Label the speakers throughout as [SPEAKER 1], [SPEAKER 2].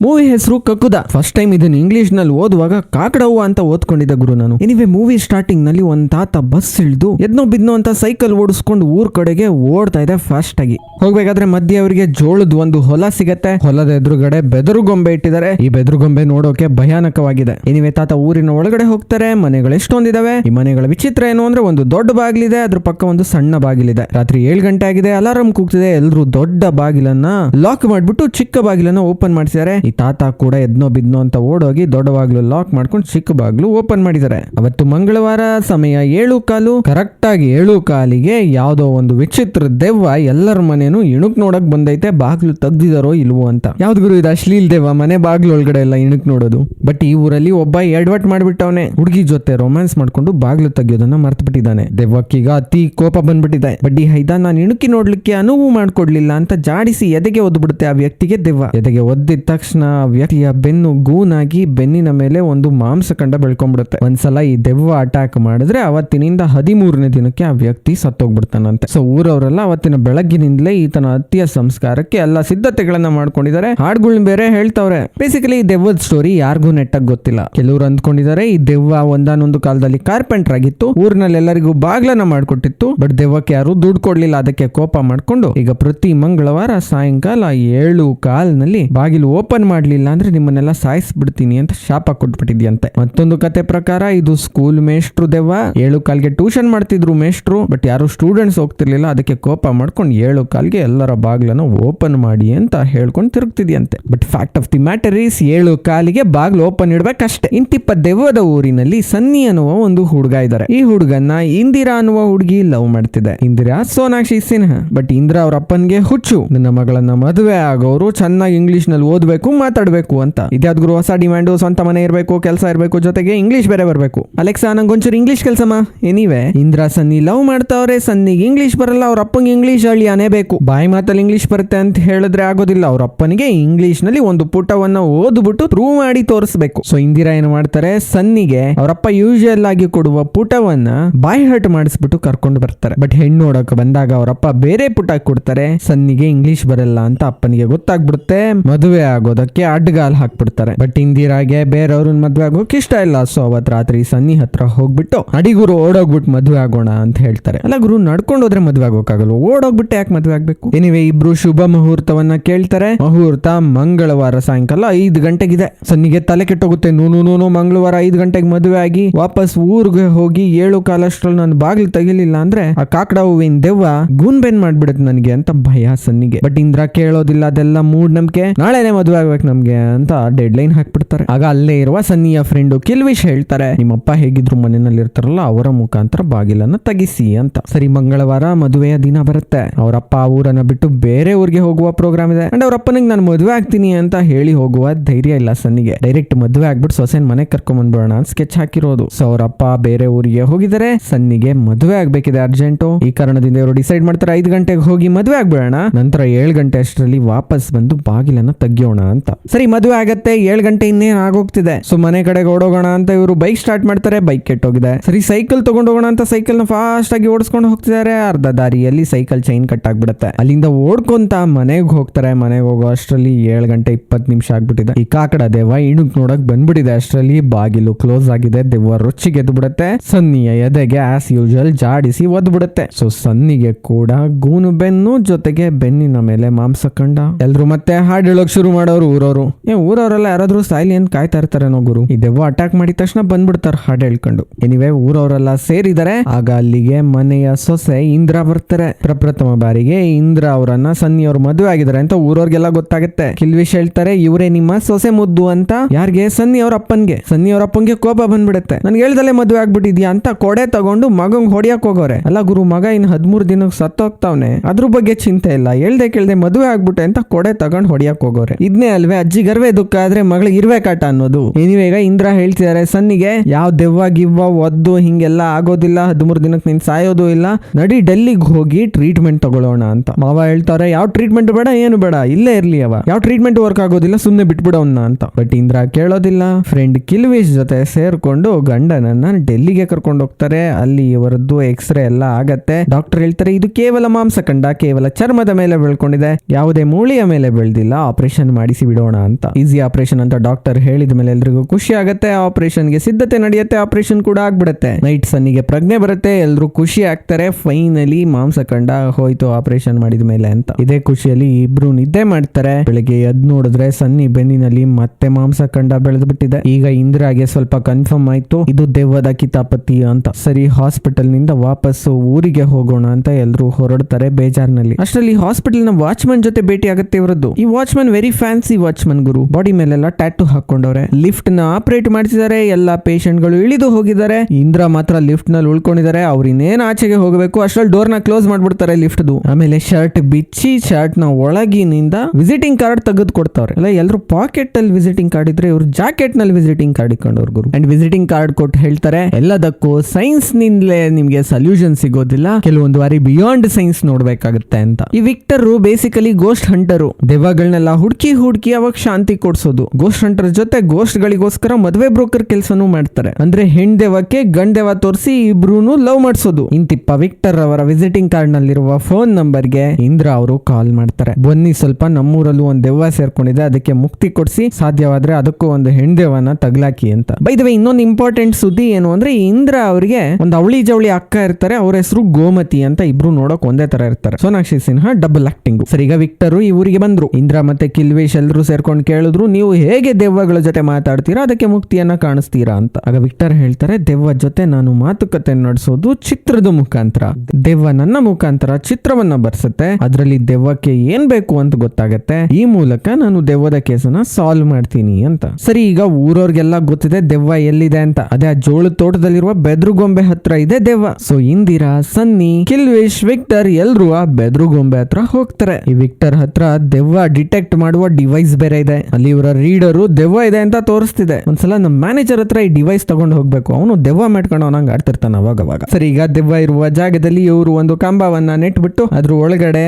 [SPEAKER 1] Movie ಹೆಸರು Kakuda first time ಇದನ್ನ ಇಂಗ್ಲಿಷ್ನಲ್ಲಿ ಓದುವಾಗ ಕಾಕಡವ್ವ ಅಂತ ಓದ್ಕೊಂಡಿದ್ದ ಗುರು ನಾನು. ಎನಿವೆ ಮೂವಿ ಸ್ಟಾರ್ಟಿಂಗ್ನಲ್ಲಿ ಒಂದ್ ತಾತ ಬಸ್ ಇಳಿದು ಎದ್ನೋ ಬಿದ್ನೋ ಅಂತ ಸೈಕಲ್ ಓಡಿಸ್ಕೊಂಡು ಊರ್ ಕಡೆಗೆ ಓಡ್ತಾ ಇದೆ ಫಾಸ್ಟ್ ಆಗಿ. ಹೋಗ್ಬೇಕಾದ್ರೆ ಮಧ್ಯೆ ಅವರಿಗೆ ಜೋಳದ ಒಂದು ಹೊಲ ಸಿಗತ್ತೆ. ಹೊಲದ ಎದುರುಗಡೆ ಬೆದರು ಗೊಂಬೆ ಇಟ್ಟಿದ್ದಾರೆ. ಈ ಬೆದರು ಗೊಂಬೆ ನೋಡೋಕೆ ಭಯಾನಕವಾಗಿದೆ. ಎನಿವೆ ತಾತ ಊರಿನ ಒಳಗಡೆ ಹೋಗ್ತಾರೆ. ಮನೆಗಳು ಎಷ್ಟೊಂದಿದಾವೆ? ಈ ಮನೆಗಳ ವಿಚಿತ್ರ ಏನು ಅಂದ್ರೆ ಒಂದು ದೊಡ್ಡ ಬಾಗಿಲಿದೆ. ಅದ್ರ ಪಕ್ಕ ಒಂದು ಸಣ್ಣ ಬಾಗಿಲಿದೆ. ರಾತ್ರಿ ಏಳು ಗಂಟೆ ಆಗಿದೆ. ಅಲಾರಂ ಕೂಗ್ತಿದೆ. ಎಲ್ರು ದೊಡ್ಡ ಬಾಗಿಲನ್ನ ಲಾಕ್ ಮಾಡ್ಬಿಟ್ಟು ಚಿಕ್ಕ ಬಾಗಿಲನ್ನ ಓಪನ್ ಮಾಡಿಸಿದ್ದಾರೆ. ಈ ತಾತ ಕೂಡ ಎದ್ನೋ ಬಿದ್ನೋ ಅಂತ ಓಡೋಗಿ ದೊಡ್ಡ ಬಾಗ್ಲು ಲಾಕ್ ಮಾಡ್ಕೊಂಡು ಚಿಕ್ಕ ಬಾಗ್ಲು ಓಪನ್ ಮಾಡಿದ್ದಾರೆ. ಅವತ್ತು ಮಂಗಳವಾರ ಸಮಯ ಏಳು ಕಾಲು ಕರೆಕ್ಟ್ ಆಗಿ ಏಳು ಕಾಲಿಗೆ ಯಾವ್ದೋ ಒಂದು ವಿಚಿತ್ರ ದೆವ್ವ ಎಲ್ಲರ ಮನೇನು ಇಣುಕ್ ನೋಡಕ್ ಬಂದೈತೆ, ಬಾಗ್ಲು ತೆಗ್ದಿದಾರೋ ಇಲ್ವೋ ಅಂತ. ಯಾವ್ದು ಗುರು ಇದು ಅಶ್ಲೀಲ್ ದೆವ್ವ? ಮನೆ ಬಾಗ್ಲು ಒಳಗಡೆ ಎಲ್ಲ ಇಣುಕ್ ನೋಡೋದು. ಬಟ್ ಈ ಊರಲ್ಲಿ ಒಬ್ಬ ಎಡ್ವರ್ಟ್ ಮಾಡ್ಬಿಟ್ಟವನೆ. ಹುಡುಗಿ ಜೊತೆ ರೊಮ್ಯಾನ್ಸ್ ಮಾಡ್ಕೊಂಡು ಬಾಗ್ಲು ತೆಗಿಯೋದನ್ನ ಮರ್ತು ಬಿಟ್ಟಿದ್ದಾನೆ ದೆವ್ವಕ್ಕೀಗ ಅತಿ ಕೋಪ ಬಂದ್ಬಿಟ್ಟಿದೆ. ಬಡ್ಡಿ ಹೈದ, ನಾನು ಇಣುಕಿ ನೋಡ್ಲಿಕ್ಕೆ ಅನುವು ಮಾಡ್ಕೊಡ್ಲಿಲ್ಲ ಅಂತ ಜಾಡಿಸಿ ಎದೆಗೆ ಒದ್ಬಿಡುತ್ತೆ ಆ ವ್ಯಕ್ತಿಗೆ ದೆವ್ವ. ಎದೆಗೆ ಒದ್ದಿದ ತಕ್ಷಣ ಆ ವ್ಯಕ್ತಿಯ ಬೆನ್ನು ಗೂನಾಗಿ ಬೆನ್ನಿನ ಮೇಲೆ ಒಂದು ಮಾಂಸಖಂಡ ಬೆಳ್ಕೊಂಡ್ಬಿಡುತ್ತೆ. ಒಂದ್ಸಲ ಈ ದೆವ್ವ ಅಟ್ಯಾಕ್ ಮಾಡಿದ್ರೆ ಅವತ್ತಿನಿಂದ ಹದಿಮೂರನೇ ದಿನಕ್ಕೆ ಆ ವ್ಯಕ್ತಿ ಸತ್ತೋಗ್ಬಿಡ್ತಾನಂತೆ. ಸೊ ಊರವರೆಲ್ಲ ಅವತ್ತಿನ ಬೆಳಗ್ಗಿನಿಂದಲೇ ಈತನ ಹತ್ಯೆಯ ಸಂಸ್ಕಾರಕ್ಕೆ ಎಲ್ಲ ಸಿದ್ಧತೆಗಳನ್ನ ಮಾಡ್ಕೊಂಡಿದ್ದಾರೆ. ಹಾಡ್ಗಳ್ನ ಬೇರೆ ಹೇಳ್ತಾವ್ರೆ. ಬೇಸಿಕಲಿ ಈ ದೆವ್ವದ ಸ್ಟೋರಿ ಯಾರಿಗೂ ನೆಟ್ಟಾಗಿ ಗೊತ್ತಿಲ್ಲ. ಕೆಲವರು ಅಂದ್ಕೊಂಡಿದ್ದಾರೆ ಈ ದೆವ್ವ ಒಂದಾನೊಂದು ಕಾಲದಲ್ಲಿ ಕಾರ್ಪೆಂಟರ್ ಆಗಿತ್ತು. ಊರಿನಲ್ಲಿ ಎಲ್ಲರಿಗೂ ಬಾಗ್ಲನ್ನ ಮಾಡ್ಕೊಟ್ಟಿತ್ತು. ಬಟ್ ದೆವ್ವಕ್ಕೆ ಯಾರು ದುಡ್ಡು ಕೊಡ್ಲಿಲ್ಲ. ಅದಕ್ಕೆ ಕೋಪ ಮಾಡ್ಕೊಂಡು ಈಗ ಪ್ರತಿ ಮಂಗಳವಾರ ಸಾಯಂಕಾಲ ಏಳು ಕಾಲ್ನಲ್ಲಿ ಬಾಗಿಲು ಓಪನ್ ಮಾಡ್ಲಿಲ್ಲ ಅಂದ್ರೆ ನಿಮ್ಮನ್ನೆಲ್ಲ ಸಾಯಿಸ್ಬಿಡ್ತೀನಿ ಅಂತ ಶಾಪ ಕೊಟ್ಬಿಟ್ಟಿದ್ಯಂತೆ. ಮತ್ತೊಂದು ಕತೆ ಪ್ರಕಾರ, ಇದು ಸ್ಕೂಲ್ ಮೇಷ್ಟ್ರು ದೆವ್ವ. ಏಳು ಕಾಲ್ಗೆ ಟ್ಯೂಷನ್ ಮಾಡ್ತಿದ್ರು ಮೇಷ್ಟ್ರು ಬಟ್ ಯಾರು ಸ್ಟೂಡೆಂಟ್ಸ್ ಹೋಗ್ತಿರ್ಲಿಲ್ಲ. ಅದಕ್ಕೆ ಕೋಪ ಮಾಡ್ಕೊಂಡು ಏಳು ಕಾಲ್ಗೆ ಎಲ್ಲರ ಬಾಗ್ಲನ್ನು ಓಪನ್ ಮಾಡಿ ಅಂತ ಹೇಳ್ಕೊಂಡು ತಿರುಗ್ತಿದ್ಯಂತೆ. But fact of the matter is ಏಳು ಕಾಲಿಗೆ ಬಾಗ್ಲು ಓಪನ್ ಇಡ್ಬೇಕಷ್ಟೇ. ಇಂತಿಪ್ಪ ದೆವ್ವದ ಊರಿನಲ್ಲಿ ಸನ್ನಿ ಅನ್ನುವ ಒಂದು ಹುಡುಗ ಇದ್ದಾರೆ ಈ ಹುಡುಗನ್ನ ಇಂದಿರಾ ಅನ್ನುವ ಹುಡುಗಿ ಲವ್ ಮಾಡ್ತಿದೆ. ಇಂದಿರಾ ಸೋನಾಕ್ಷಿ ಸಿನ್ಹಾ. ಬಟ್ ಇಂದಿರಾ ಅವ್ರ ಅಪ್ಪನ್ಗೆ ಹುಚ್ಚು. ನನ್ನ ಮಗಳನ್ನ ಮದುವೆ ಆಗೋರು ಚೆನ್ನಾಗಿ ಇಂಗ್ಲಿಷ್ನಲ್ಲಿ ಓದ್ಬೇಕು ಮಾತಾಡ್ಬೇಕು ಅಂತ. ಇದ್ಯಾದ್ಗುರು ಹೊಸ ಡಿಮ್ಯಾಂಡು ಸ್ವಂತ ಮನೆ ಇರಬೇಕು, ಕೆಲಸ ಇರಬೇಕು, ಜೊತೆಗೆ ಇಂಗ್ಲಿಷ್ ಬೇರೆ ಬರಬೇಕು. ಅಲೆಕ್ಸಾ ನಂಗೊಂಚೂರು ಇಂಗ್ಲಿಷ್ ಕೆಲಸಮ್ಮ. ಎನಿವೆ ಇಂದಿರಾ ಸನ್ನಿ ಲವ್ ಮಾಡ್ತಾವ್ರೆ, ಸನ್ನಿಗೆ ಇಂಗ್ಲಿಷ್ ಬರಲ್ಲ, ಅವ್ರ ಅಪ್ಪಂಗೆ ಇಂಗ್ಲಿಷ್ ಅಳಿಯಾನೇ ಬೇಕು. ಬಾಯಿ ಮಾತಲ್ಲಿ ಇಂಗ್ಲಿಷ್ ಬರುತ್ತೆ ಅಂತ ಹೇಳಿದ್ರೆ ಆಗೋದಿಲ್ಲ, ಅವ್ರ ಅಪ್ಪನಿಗೆ ಇಂಗ್ಲಿಷ್ನಲ್ಲಿ ಒಂದು ಪುಟವನ್ನ ಓದ್ಬಿಟ್ಟು ಪ್ರೂವ್ ಮಾಡಿ ತೋರಿಸಬೇಕು. ಸೊ ಇಂದಿರಾ ಏನು ಮಾಡ್ತಾರೆ, ಸನ್ನಿಗೆ ಅವರಪ್ಪ ಯೂಶುವಲ್ ಆಗಿ ಕೊಡುವ ಪುಟವನ್ನ ಬಾಯಿ ಹರ್ಟ್ ಮಾಡಿಸ್ಬಿಟ್ಟು ಕರ್ಕೊಂಡು ಬರ್ತಾರೆ. ಬಟ್ ಹೆಣ್ಣು ನೋಡಕ್ ಬಂದಾಗ ಅವರಪ್ಪ ಬೇರೆ ಪುಟ ಕೊಡ್ತಾರೆ, ಸನ್ನಿಗೆ ಇಂಗ್ಲಿಷ್ ಬರಲ್ಲ ಅಂತ ಅಪ್ಪನಿಗೆ ಗೊತ್ತಾಗ್ಬಿಡುತ್ತೆ. ಮದುವೆ ಆಗೋದಕ್ಕೆ ಅಡ್ಗಾಲ್ ಹಾಕ್ಬಿಡ್ತಾರೆ. ಬಟ್ ಇಂದಿರಾಗೆ ಬೇರೆಯವ್ರನ್ನ ಮದ್ವೆ ಆಗೋಕೆ ಇಷ್ಟ ಇಲ್ಲ. ಸೊ ಅವತ್ ರಾತ್ರಿ ಸನ್ನಿ ಹತ್ರ ಹೋಗ್ಬಿಟ್ಟು, ಅಡಿಗುರು ಓಡೋಗ್ಬಿಟ್ಟು ಮದ್ವೆ ಆಗೋಣ ಅಂತ ಹೇಳ್ತಾರೆ. ಅಲ್ಲ, ಗುರು, ನಡ್ಕೊಂಡು ಹೋದ್ರೆ ಮದ್ವೆ ಆಗೋಕ್ಕಾಗಲ್ಲ ಓಡೋಗ್ಬಿಟ್ಟು ಯಾಕೆ ಮದ್ವೆ ಆಗ್ಬೇಕು? ಎನಿವೆ ಇಬ್ರು ಶುಭ ಮುಹೂರ್ತವನ್ನ ಕೇಳ್ತಾರೆ. ಮುಹೂರ್ತ ಮಂಗಳವಾರ ಸಾಯಂಕಾಲ ಐದು ಗಂಟೆಗಿದೆ. ಸನ್ನಿಗೆ ತಲೆ ಕೆಟ್ಟೋಗುತ್ತೆ. ನೂನು ನೂನು ಮಂಗಳವಾರ ಐದು ಗಂಟೆಗೆ ಮದುವೆ ಆಗಿ ವಾಪಸ್ ಊರ್ಗೆ ಹೋಗಿ ಏಳು ಕಾಲಷ್ಟ್ರಲ್ಲಿ ನಾನು ಬಾಗಿಲು ತೆಗಿಲಿಲ್ಲ ಅಂದ್ರೆ ಆ ಕಾಕಡ ಹೂವಿನ ದೆವ್ವ ಗುನ್ ಬೆನ್ ಮಾಡ್ಬಿಡುತ್ತೆ ನನಗೆ ಅಂತ ಭಯ ಸನ್ನಿಗೆ. ಬಟ್ ಇಂದ್ರ ಕೇಳೋದಿಲ್ಲ ಅದೆಲ್ಲ ಮೂಡ್ ನಂಬಿಕೆ ನಾಳೆನೆ ಮದುವೆ ಆಗ್ಬೇಕು ನಮ್ಗೆ ಅಂತ ಡೆಡ್ ಲೈನ್ ಹಾಕ್ಬಿಡ್ತಾರೆ. ಆಗ ಅಲ್ಲೇ ಇರುವ ಸನ್ನಿಯ ಫ್ರೆಂಡು ಕಿಲ್ವಿಶ್ ಹೇಳ್ತಾರೆ, ನಿಮ್ಮಪ್ಪ ಹೇಗಿದ್ರು ಮನೆಯಲ್ಲಿ ಇರ್ತಾರಲ್ಲ ಅವರ ಮುಖಾಂತರ ಬಾಗಿಲನ್ನ ತಗಿಸಿ ಅಂತ. ಸರಿ, ಮಂಗಳವಾರ ಮದುವೆಯ ದಿನ ಬರುತ್ತೆ. ಅವರಪ್ಪ ಊರನ್ನ ಬಿಟ್ಟು ಬೇರೆ ಊರಿಗೆ ಹೋಗುವ ಪ್ರೋಗ್ರಾಮ್ ಇದೆ. ಅಂಡ್ ಅವರಪ್ಪನಿಗೆ ನಾನು ಮದುವೆ ಆಗ್ತೀನಿ ಅಂತ ಹೇಳಿ ಹೋಗುವ ಧೈರ್ಯ ಇಲ್ಲ ಸನ್ನಿಗೆ. ಡೈರೆಕ್ಟ್ ಮದುವೆ ಆಗ್ಬಿಟ್ಟು ಸೊಸೆನ್ ಮನೆ ಕರ್ಕೊಂಡ್ ಬಂದ್ಬಿಡೋಣ ಅಂತ ಸ್ಕೆಚ್ ಹಾಕಿರೋದು. ಸೊ ಅವರಪ್ಪ ಬೇರೆ ಊರಿಗೆ ಹೋಗಿದ್ದಾರೆ. ಸನ್ನಿಗೆ ಮದುವೆ ಆಗ್ಬೇಕಿದೆ ಅರ್ಜೆಂಟು ಈ ಕಾರಣದಿಂದ ಇವರು ಡಿಸೈಡ್ ಮಾಡ್ತಾರೆ, ಐದು ಗಂಟೆಗೆ ಹೋಗಿ ಮದುವೆ ಆಗ್ಬಿಡೋಣ. ನಂತರ ಏಳು ಗಂಟೆ ಅಷ್ಟರಲ್ಲಿ ವಾಪಸ್ ಬಂದು ಬಾಗಿಲನ್ನ ತೆಗಿಯೋಣ ಅಂತ ಸರಿ, ಮದುವೆ ಆಗತ್ತೆ, ಏಳು ಗಂಟೆ ಇನ್ನೇನು ಆಗೋಗ್ತಿದೆ. ಸೊ ಮನೆ ಕಡೆಗೆ ಓಡೋಗೋಣ ಅಂತ ಇವರು ಬೈಕ್ ಸ್ಟಾರ್ಟ್ ಮಾಡ್ತಾರೆ ಬೈಕ್ ಕೆಟ್ಟೋಗಿದೆ. ಸರಿ ಸೈಕಲ್ ತಗೊಂಡು ಹೋಗೋಣ ಅಂತ ಸೈಕಲ್ನ ಫಾಸ್ಟ್ ಆಗಿ ಓಡಿಸ್ಕೊಂಡು ಹೋಗ್ತಿದ್ದಾರೆ. ಅರ್ಧ ದಾರಿಯಲ್ಲಿ ಸೈಕಲ್ ಚೈನ್ ಕಟ್ ಆಗ್ಬಿಡುತ್ತೆ. ಅಲ್ಲಿಂದ ಓಡ್ಕೊಂತ ಮನೆಗೆ ಹೋಗ್ತಾರೆ. ಮನೆಗೆ ಹೋಗೋ ಅಷ್ಟರಲ್ಲಿ ಏಳು ಗಂಟೆ ಇಪ್ಪತ್ತು ನಿಮಿಷ ಆಗ್ಬಿಟ್ಟಿದೆ. ಈ ಕಾಕಡ ದೇವ ಇಣುಕ್ ನೋಡಕ್ ಬಂದ್ಬಿಟ್ಟಿದೆ. ಅಷ್ಟರಲ್ಲಿ ಬಾಗಿಲು ಕ್ಲೋಸ್ ಆಗಿದೆ. ದೆವ್ವ ರೊಚ್ಚಿಗೆ ಎದ್ದು ಬಿಡುತ್ತೆ ಸನ್ನಿಯ ಎದೆಗೆ ಆಸ್ ಯೂಶುವಲ್ ಜಾಡಿಸಿ ಒದ್ ಬಿಡುತ್ತೆ ಸೊ ಸನ್ನಿಗೆ ಕೂಡ ಗೂನು ಬೆನ್ನು ಜೊತೆಗೆ ಬೆನ್ನಿನ ಮೇಲೆ ಮಾಂಸ ಕಂಡ ಎಲ್ರು ಮತ್ತೆ ಹಾಡು ಹೇಳೋಕ್ ಶುರು ಮಾಡೋರು. ಊರವರು. ಏ, ಊರವರೆಲ್ಲ ಯಾರಾದ್ರೂ ಸಾಯ್ಲಿ ಅಂತ ಕಾಯ್ತಾ ಇರ್ತಾರೇನೋ ಗುರು. ಈ ದೆವ್ವ ಅಟ್ಯಾಕ್ ಮಾಡಿದ ತಕ್ಷಣ ಬಂದ್ಬಿಡ್ತಾರೆ, ಹಾಡು ಹೇಳ್ಕೊಂಡು. ಎನಿವೆ ಊರವರೆಲ್ಲ ಸೇರಿದರೆ. ಆಗ ಅಲ್ಲಿಗೆ ಮನೆಯ ಸೊಸೆ ಇಂದ್ರ ಬರ್ತಾರೆ. ಪ್ರಪ್ರಥಮ ಬಾರಿಗೆ ಇಂದ್ರ ಅವರನ್ನ ಸನ್ನಿ ಅವ್ರ ಮದುವೆ ಆಗಿದ್ದಾರೆ ಅಂತ ಊರವ್ರಿಗೆಲ್ಲ ಗೊತ್ತಾಗುತ್ತೆ. ಕಿಲ್ವಿಶ್ ಹೇಳ್ತಾರೆ, ಇವರೇ ನಿಮ್ಮ ಸೊಸೆ ಮುದ್ದು ಅಂತ. ಯಾರಿಗೆ? ಸನ್ನಿ ಅವ್ರ ಅಪ್ಪನ್ಗೆ. ಸನ್ನಿ ಅವ್ರ ಅಪ್ಪನ್ಗೆ ಕೋಪ ಬಂದ್ಬಿಡುತ್ತೆ. ನನ್ಗೆ ಹೇಳ್ದಲೆ ಮದುವೆ ಆಗ್ಬಿಟ್ಟಿದ್ಯಾ ಅಂತ ಕೊಡೆ ತಗೊಂಡು ಮಗಂಗ್ ಹೊಡಿಯಕ್ ಹೋಗೋರೆ ಅಲ್ಲ ಗುರು, ಮಗ ಇನ್ ಹದ್ಮೂರ್ ದಿನಕ್ಕೆ ಸತ್ತೋಗ್ತಾವ್ನೆ. ಅದ್ರ ಬಗ್ಗೆ ಚಿಂತೆ ಇಲ್ಲ. ಹೇಳ್ದೆ ಕೇಳ್ದೆ ಮದುವೆ ಆಗ್ಬಿಟ್ಟೆ ಅಂತ ಕೊಡೆ ತಗೊಂಡ್ ಹೊಡಿಯಕ್ ಹೋಗೋರೆ ಇದನ್ನೇ ಅಲ್ವೇ? ಅಜ್ಜಿ ಗರ್ವೆ ದುಃಖ ಆದ್ರೆ ಮಗಳಿಗೆ ಇರ್ಬೇಕಾಟ ಅನ್ನೋದು. ಈಗ ಇಂದ್ರ ಹೇಳ್ತಿದ್ದಾರೆ ಸನ್ನಿಗೆ, ಯಾವ ದೆವ್ವ, ಗಿವ್ವ ಒದ್ದು ಹಿಂಗೆಲ್ಲ ಆಗೋದಿಲ್ಲ, ಹದಿಮೂರು ದಿನಕ್ಕೆ ನೀನ್ ಸಾಯೋದು ಇಲ್ಲ. ನಡಿ ಡೆಲ್ಲಿಗೆ ಹೋಗಿ ಟ್ರೀಟ್ಮೆಂಟ್ ತಗೊಳ್ಳೋಣ ಅಂತ. ಮಾವ ಹೇಳ್ತಾರೆ, ಯಾವ ಟ್ರೀಟ್ಮೆಂಟ್ ಬೇಡ, ಏನು ಬೇಡ, ಇಲ್ಲೇ ಇರ್ಲಿ ಅವ. ಯಾವ ಟ್ರೀಟ್ಮೆಂಟ್ ವರ್ಕ್ ಆಗೋದಿಲ್ಲ ಸುಮ್ಮನೆ ಬಿಟ್ಬಿಡೋಣ ಅಂತ. ಬಟ್ ಇಂದ್ರ ಕೇಳೋದಿಲ್ಲ. ಫ್ರೆಂಡ್ ಕಿಲ್ವೇಶ್ ಜೊತೆ ಸೇರ್ಕೊಂಡು ಗಂಡನನ್ನ ಡೆಲ್ಲಿಗೆ ಕರ್ಕೊಂಡು ಹೋಗ್ತಾರೆ. ಅಲ್ಲಿ ಇವರದ್ದು ಎಕ್ಸ್ರೇ ಎಲ್ಲ ಆಗತ್ತೆ. ಡಾಕ್ಟರ್ ಹೇಳ್ತಾರೆ, ಇದು ಕೇವಲ ಮಾಂಸಖಂಡ, ಕೇವಲ ಚರ್ಮದ ಮೇಲೆ ಬೆಳ್ಕೊಂಡಿದೆ. ಯಾವುದೇ ಮೂಳೆಯ ಮೇಲೆ ಬೆಳೆದಿಲ್ಲ ಆಪರೇಷನ್ ಮಾಡಿಸಿ ಬಿಡೋಣ ಅಂತ. ಈಸಿ ಆಪರೇಷನ್ ಅಂತ ಡಾಕ್ಟರ್ ಹೇಳಿದ ಮೇಲೆ ಎಲ್ರಿಗೂ ಖುಷಿ ಆಗುತ್ತೆ. ಆಪರೇಷನ್ಗೆ ಸಿದ್ಧತೆ ನಡೆಯುತ್ತೆ. ಆಪರೇಷನ್ ಕೂಡ ಆಗ್ಬಿಡುತ್ತೆ. ನೈಟ್ ಸನ್ನಿಗೆ ಪ್ರಜ್ಞೆ ಬರುತ್ತೆ. ಎಲ್ರು ಖುಷಿ ಆಗ್ತಾರೆ. ಫೈನಲಿ ಮಾಂಸ ಕಂಡ ಹೋಯ್ತು ಆಪರೇಷನ್ ಮಾಡಿದ ಮೇಲೆ ಅಂತ. ಇದೇ ಖುಷಿಯಲ್ಲಿ ಇಬ್ರು ನಿದ್ದೆ ಮಾಡ್ತಾರೆ. ಬೆಳಿಗ್ಗೆ ಎದ್ ನೋಡಿದ್ರೆ ಸನ್ನಿ ಬೆನ್ನಿನಲ್ಲಿ ಮತ್ತೆ ಮಾಂಸ ಕಂಡ ಬೆಳೆದು ಬಿಟ್ಟಿದೆ ಈಗ ಇಂದಿರಾಗೆ ಸ್ವಲ್ಪ ಕನ್ಫರ್ಮ್ ಆಯ್ತು. ಇದು ದೆವ್ವದ ಕಿತಾಪತಿ ಅಂತ. ಸರಿ ಹಾಸ್ಪಿಟಲ್ನಿಂದ ವಾಪಸ್ ಊರಿಗೆ ಹೋಗೋಣ ಅಂತ ಎಲ್ರು ಹೊರಡ್ತಾರೆ ಬೇಜಾರ್ನಲ್ಲಿ. ಅಷ್ಟರಲ್ಲಿ ಹಾಸ್ಪಿಟಲ್ನ ವಾಚ್ಮನ್ ಜೊತೆ ಭೇಟಿ ಆಗುತ್ತೆ ಇವರದ್ದು. ಈ ವಾಚ್ಮನ್ ವೆರಿ ಫ್ಯಾನ್ಸಿ ವಾಚ್ಮನ್ ಗುರು ಬಾಡಿ ಮೇಲೆಲ್ಲ ಟ್ಯಾಟು ಹಾಕೊಂಡವ್ರೆ ಲಿಫ್ಟ್ನ ಆಪರೇಟ್ ಮಾಡ್ತಿದ್ದಾರೆ, ಎಲ್ಲಾ ಪೇಷಂಟ್ಗಳು ಇಳಿದು ಹೋಗಿದ್ದಾರೆ. ಇಂದ್ರ ಮಾತ್ರ ಲಿಫ್ಟ್ನಲ್ಲಿ ಉಳ್ಕೊಂಡಿದ್ದಾರೆ, ಅವ್ರ ಇನ್ನೇನ್ ಆಚೆಗೆ ಹೋಗಬೇಕು, ಅಷ್ಟ್ರಲ್ಲಿ ಡೋರ್ನ ಕ್ಲೋಸ್ ಮಾಡ್ಬಿಡ್ತಾರೆ ಲಿಫ್ಟ್ ಆಮೇಲೆ ಶರ್ಟ್ ಬಿಚ್ಚಿ ಶರ್ಟ್ನ ಒಳಗಿನಿಂದ ವಿಸಿಟಿಂಗ್ ಕಾರ್ಡ್ ತೆಗೆದು ಕೊಡ್ತಾವ್ರೆ. ಅಲ್ಲ ಎಲ್ಲರೂ ಪಾಕೆಟ್ ಅಲ್ಲಿ ವಿಸಿಟಿಂಗ್ ಕಾರ್ಡ್ ಇದ್ರೆ ಇವ್ರು ಜಾಕೆಟ್ನಲ್ಲಿ ವಿಸಿಟಿಂಗ್ ಕಾರ್ಡ್ ಇಟ್ಕೊಂಡವ್ರ ಗುರು. ಅಂಡ್ ವಿಸಿಟಿಂಗ್ ಕಾರ್ಡ್ ಕೊಟ್ಟು ಹೇಳ್ತಾರೆ, ಎಲ್ಲದಕ್ಕೂ ಸೈನ್ಸ್ ನಿಂದಲೇ ನಿಮ್ಗೆ ಸೊಲ್ಯೂಷನ್ ಸಿಗೋದಿಲ್ಲ. ಕೆಲವೊಂದು ಬಾರಿ ಬಿಯಾಂಡ್ ಸೈನ್ಸ್ ನೋಡ್ಬೇಕಾಗುತ್ತೆ ಅಂತ. ಈ ವಿಕ್ಟರ್ ಬೇಸಿಕಲಿ ಗೋಸ್ಟ್ ಹಂಟರು ದೆವ್ವಗಳನ್ನೆಲ್ಲ ಹುಡುಕಿ ಹುಡುಕಿ ಅವಾಗ ಶಾಂತಿ ಕೊಡ್ಸೋದು. ಗೋಸ್ಟ್ ಹಂಟರ್ ಜೊತೆ ಗೋಸ್ಟ್ ಗಳಿಗೋಸ್ಕರ ಮದುವೆ ಬ್ರೋಕರ್ ಕೆಲಸನೂ ಮಾಡ್ತಾರೆ. ಅಂದ್ರೆ ಹೆಣ್ದೇವಕ್ಕೆ ಗಂಡೇವ ತೋರಿಸಿ ಇಬ್ರು ಲವ್ ಮಾಡಿಸೋದು. ಇಂತಿಪ್ಪ ವಿಕ್ಟರ್ ಅವರ ವಿಸಿಟಿಂಗ್ ಕಾರ್ಡ್ ನಲ್ಲಿರುವ ಫೋನ್ ನಂಬರ್ಗೆ ಇಂದ್ರ ಅವರು ಕಾಲ್ ಮಾಡ್ತಾರೆ. ಬನ್ನಿ ಸ್ವಲ್ಪ ನಮ್ಮೂರಲ್ಲೂ ಒಂದ್ ದೆವ್ವ ಸೇರ್ಕೊಂಡಿದೆ. ಅದಕ್ಕೆ ಮುಕ್ತಿ ಕೊಡಿಸಿ. ಸಾಧ್ಯವಾದ್ರೆ ಅದಕ್ಕೂ ಒಂದು ಹೆಣ್ದೇವನ ತಗ್ಲಾಕಿ ಅಂತ. ಬೈದವೆ ಇನ್ನೊಂದು ಇಂಪಾರ್ಟೆಂಟ್ ಸುದ್ದಿ ಏನು ಅಂದ್ರೆ ಇಂದ್ರ ಅವರಿಗೆ ಒಂದು ಅವಳಿ ಜವಳಿ ಅಕ್ಕ ಇರ್ತಾರೆ. ಅವ್ರ ಹೆಸರು ಗೋಮತಿ ಅಂತ ಇಬ್ರು ನೋಡಕ್ ಒಂದೇ ತರ ಇರ್ತಾರೆ. ಸೋನಾಕ್ಷಿ ಸಿನ್ಹಾ ಡಬಲ್ ಆಕ್ಟಿಂಗ್ ಸರಿ, ಈಗ ವಿಕ್ಟರ್ ಈ ಊರಿಗೆ ಬಂದ್ರು. ಇಂದ್ರ ಮತ್ತೆ ಕಿಲ್ವೇಶ್ ಸೇರ್ಕೊಂಡು ಕೇಳಿದ್ರು, ನೀವು ಹೇಗೆ ದೆವ್ವಗಳ ಜೊತೆ ಮಾತಾಡ್ತೀರಾ? ಅದಕ್ಕೆ ಮುಕ್ತಿಯನ್ನ ಕಾಣಿಸ್ತೀರಾ? ಅಂತ. ಆಗ ವಿಕ್ಟರ್ ಹೇಳ್ತಾರೆ, ದೆವ್ವ ಜೊತೆ ನಾನು ಮಾತುಕತೆ ನಡೆಸೋದು ಚಿತ್ರದ ಮುಖಾಂತರ. ದೆವ್ವ ನನ್ನ ಮುಖಾಂತರ ಚಿತ್ರವನ್ನ ಬರ್ಸುತ್ತೆ. ಅದರಲ್ಲಿ ದೆವ್ವಕ್ಕೆ ಏನ್ ಬೇಕು ಅಂತ ಗೊತ್ತಾಗತ್ತೆ. ಈ ಮೂಲಕ ನಾನು ದೆವ್ವದ ಕೇಸನ್ನ ಸಾಲ್ವ್ ಮಾಡ್ತೀನಿ ಅಂತ. ಸರಿ, ಈಗ ಊರವ್ರಿಗೆಲ್ಲ ಗೊತ್ತಿದೆ, ದೆವ್ವ ಎಲ್ಲಿದೆ ಅಂತ. ಅದೇ ಆ ಜೋಳ ತೋಟದಲ್ಲಿರುವ ಬೆದ್ರುಗೊಂಬೆ ಹತ್ರ ಇದೆ ದೆವ್ವ. So Indira, Sunny, Kilvish, Victor ಎಲ್ರು ಆ ಬೆದ್ರುಗೊಂಬೆ ಹತ್ರ ಹೋಗ್ತಾರೆ. ಈ ವಿಕ್ಟರ್ ಹತ್ರ ದೆವ್ವ ಡಿಟೆಕ್ಟ್ ಮಾಡುವ ಡಿವೈಸ್ ಬೇರೆ ಇದೆ. ಅಲ್ಲಿ ಇವರ ರೀಡರು ದೆವ್ವ ಇದೆ ಅಂತ ತೋರಿಸ್ತಿದೆ. ಒಂದ್ಸಲ ನಮ್ಮ ಮ್ಯಾನೇಜರ್ ಹತ್ರ ಈ ಡಿವೈಸ್ ತಗೊಂಡು ಹೋಗ್ಬೇಕು. ಅವನು ದೆವ್ವ ಮಾಡ್ಕೊಂಡು ಅವನಂಗ್ ಆಡ್ತಿರ್ತಾನ ಅವಾಗ ಅವಾಗ ಸರಿ, ಈಗ ದೆವ್ವ ಇರುವ ಜಾಗದಲ್ಲಿ ಇವರು ಒಂದು ಕಂಬವನ್ನ ನೆಟ್ಬಿಟ್ಟು ಅದ್ರ ಒಳಗಡೆ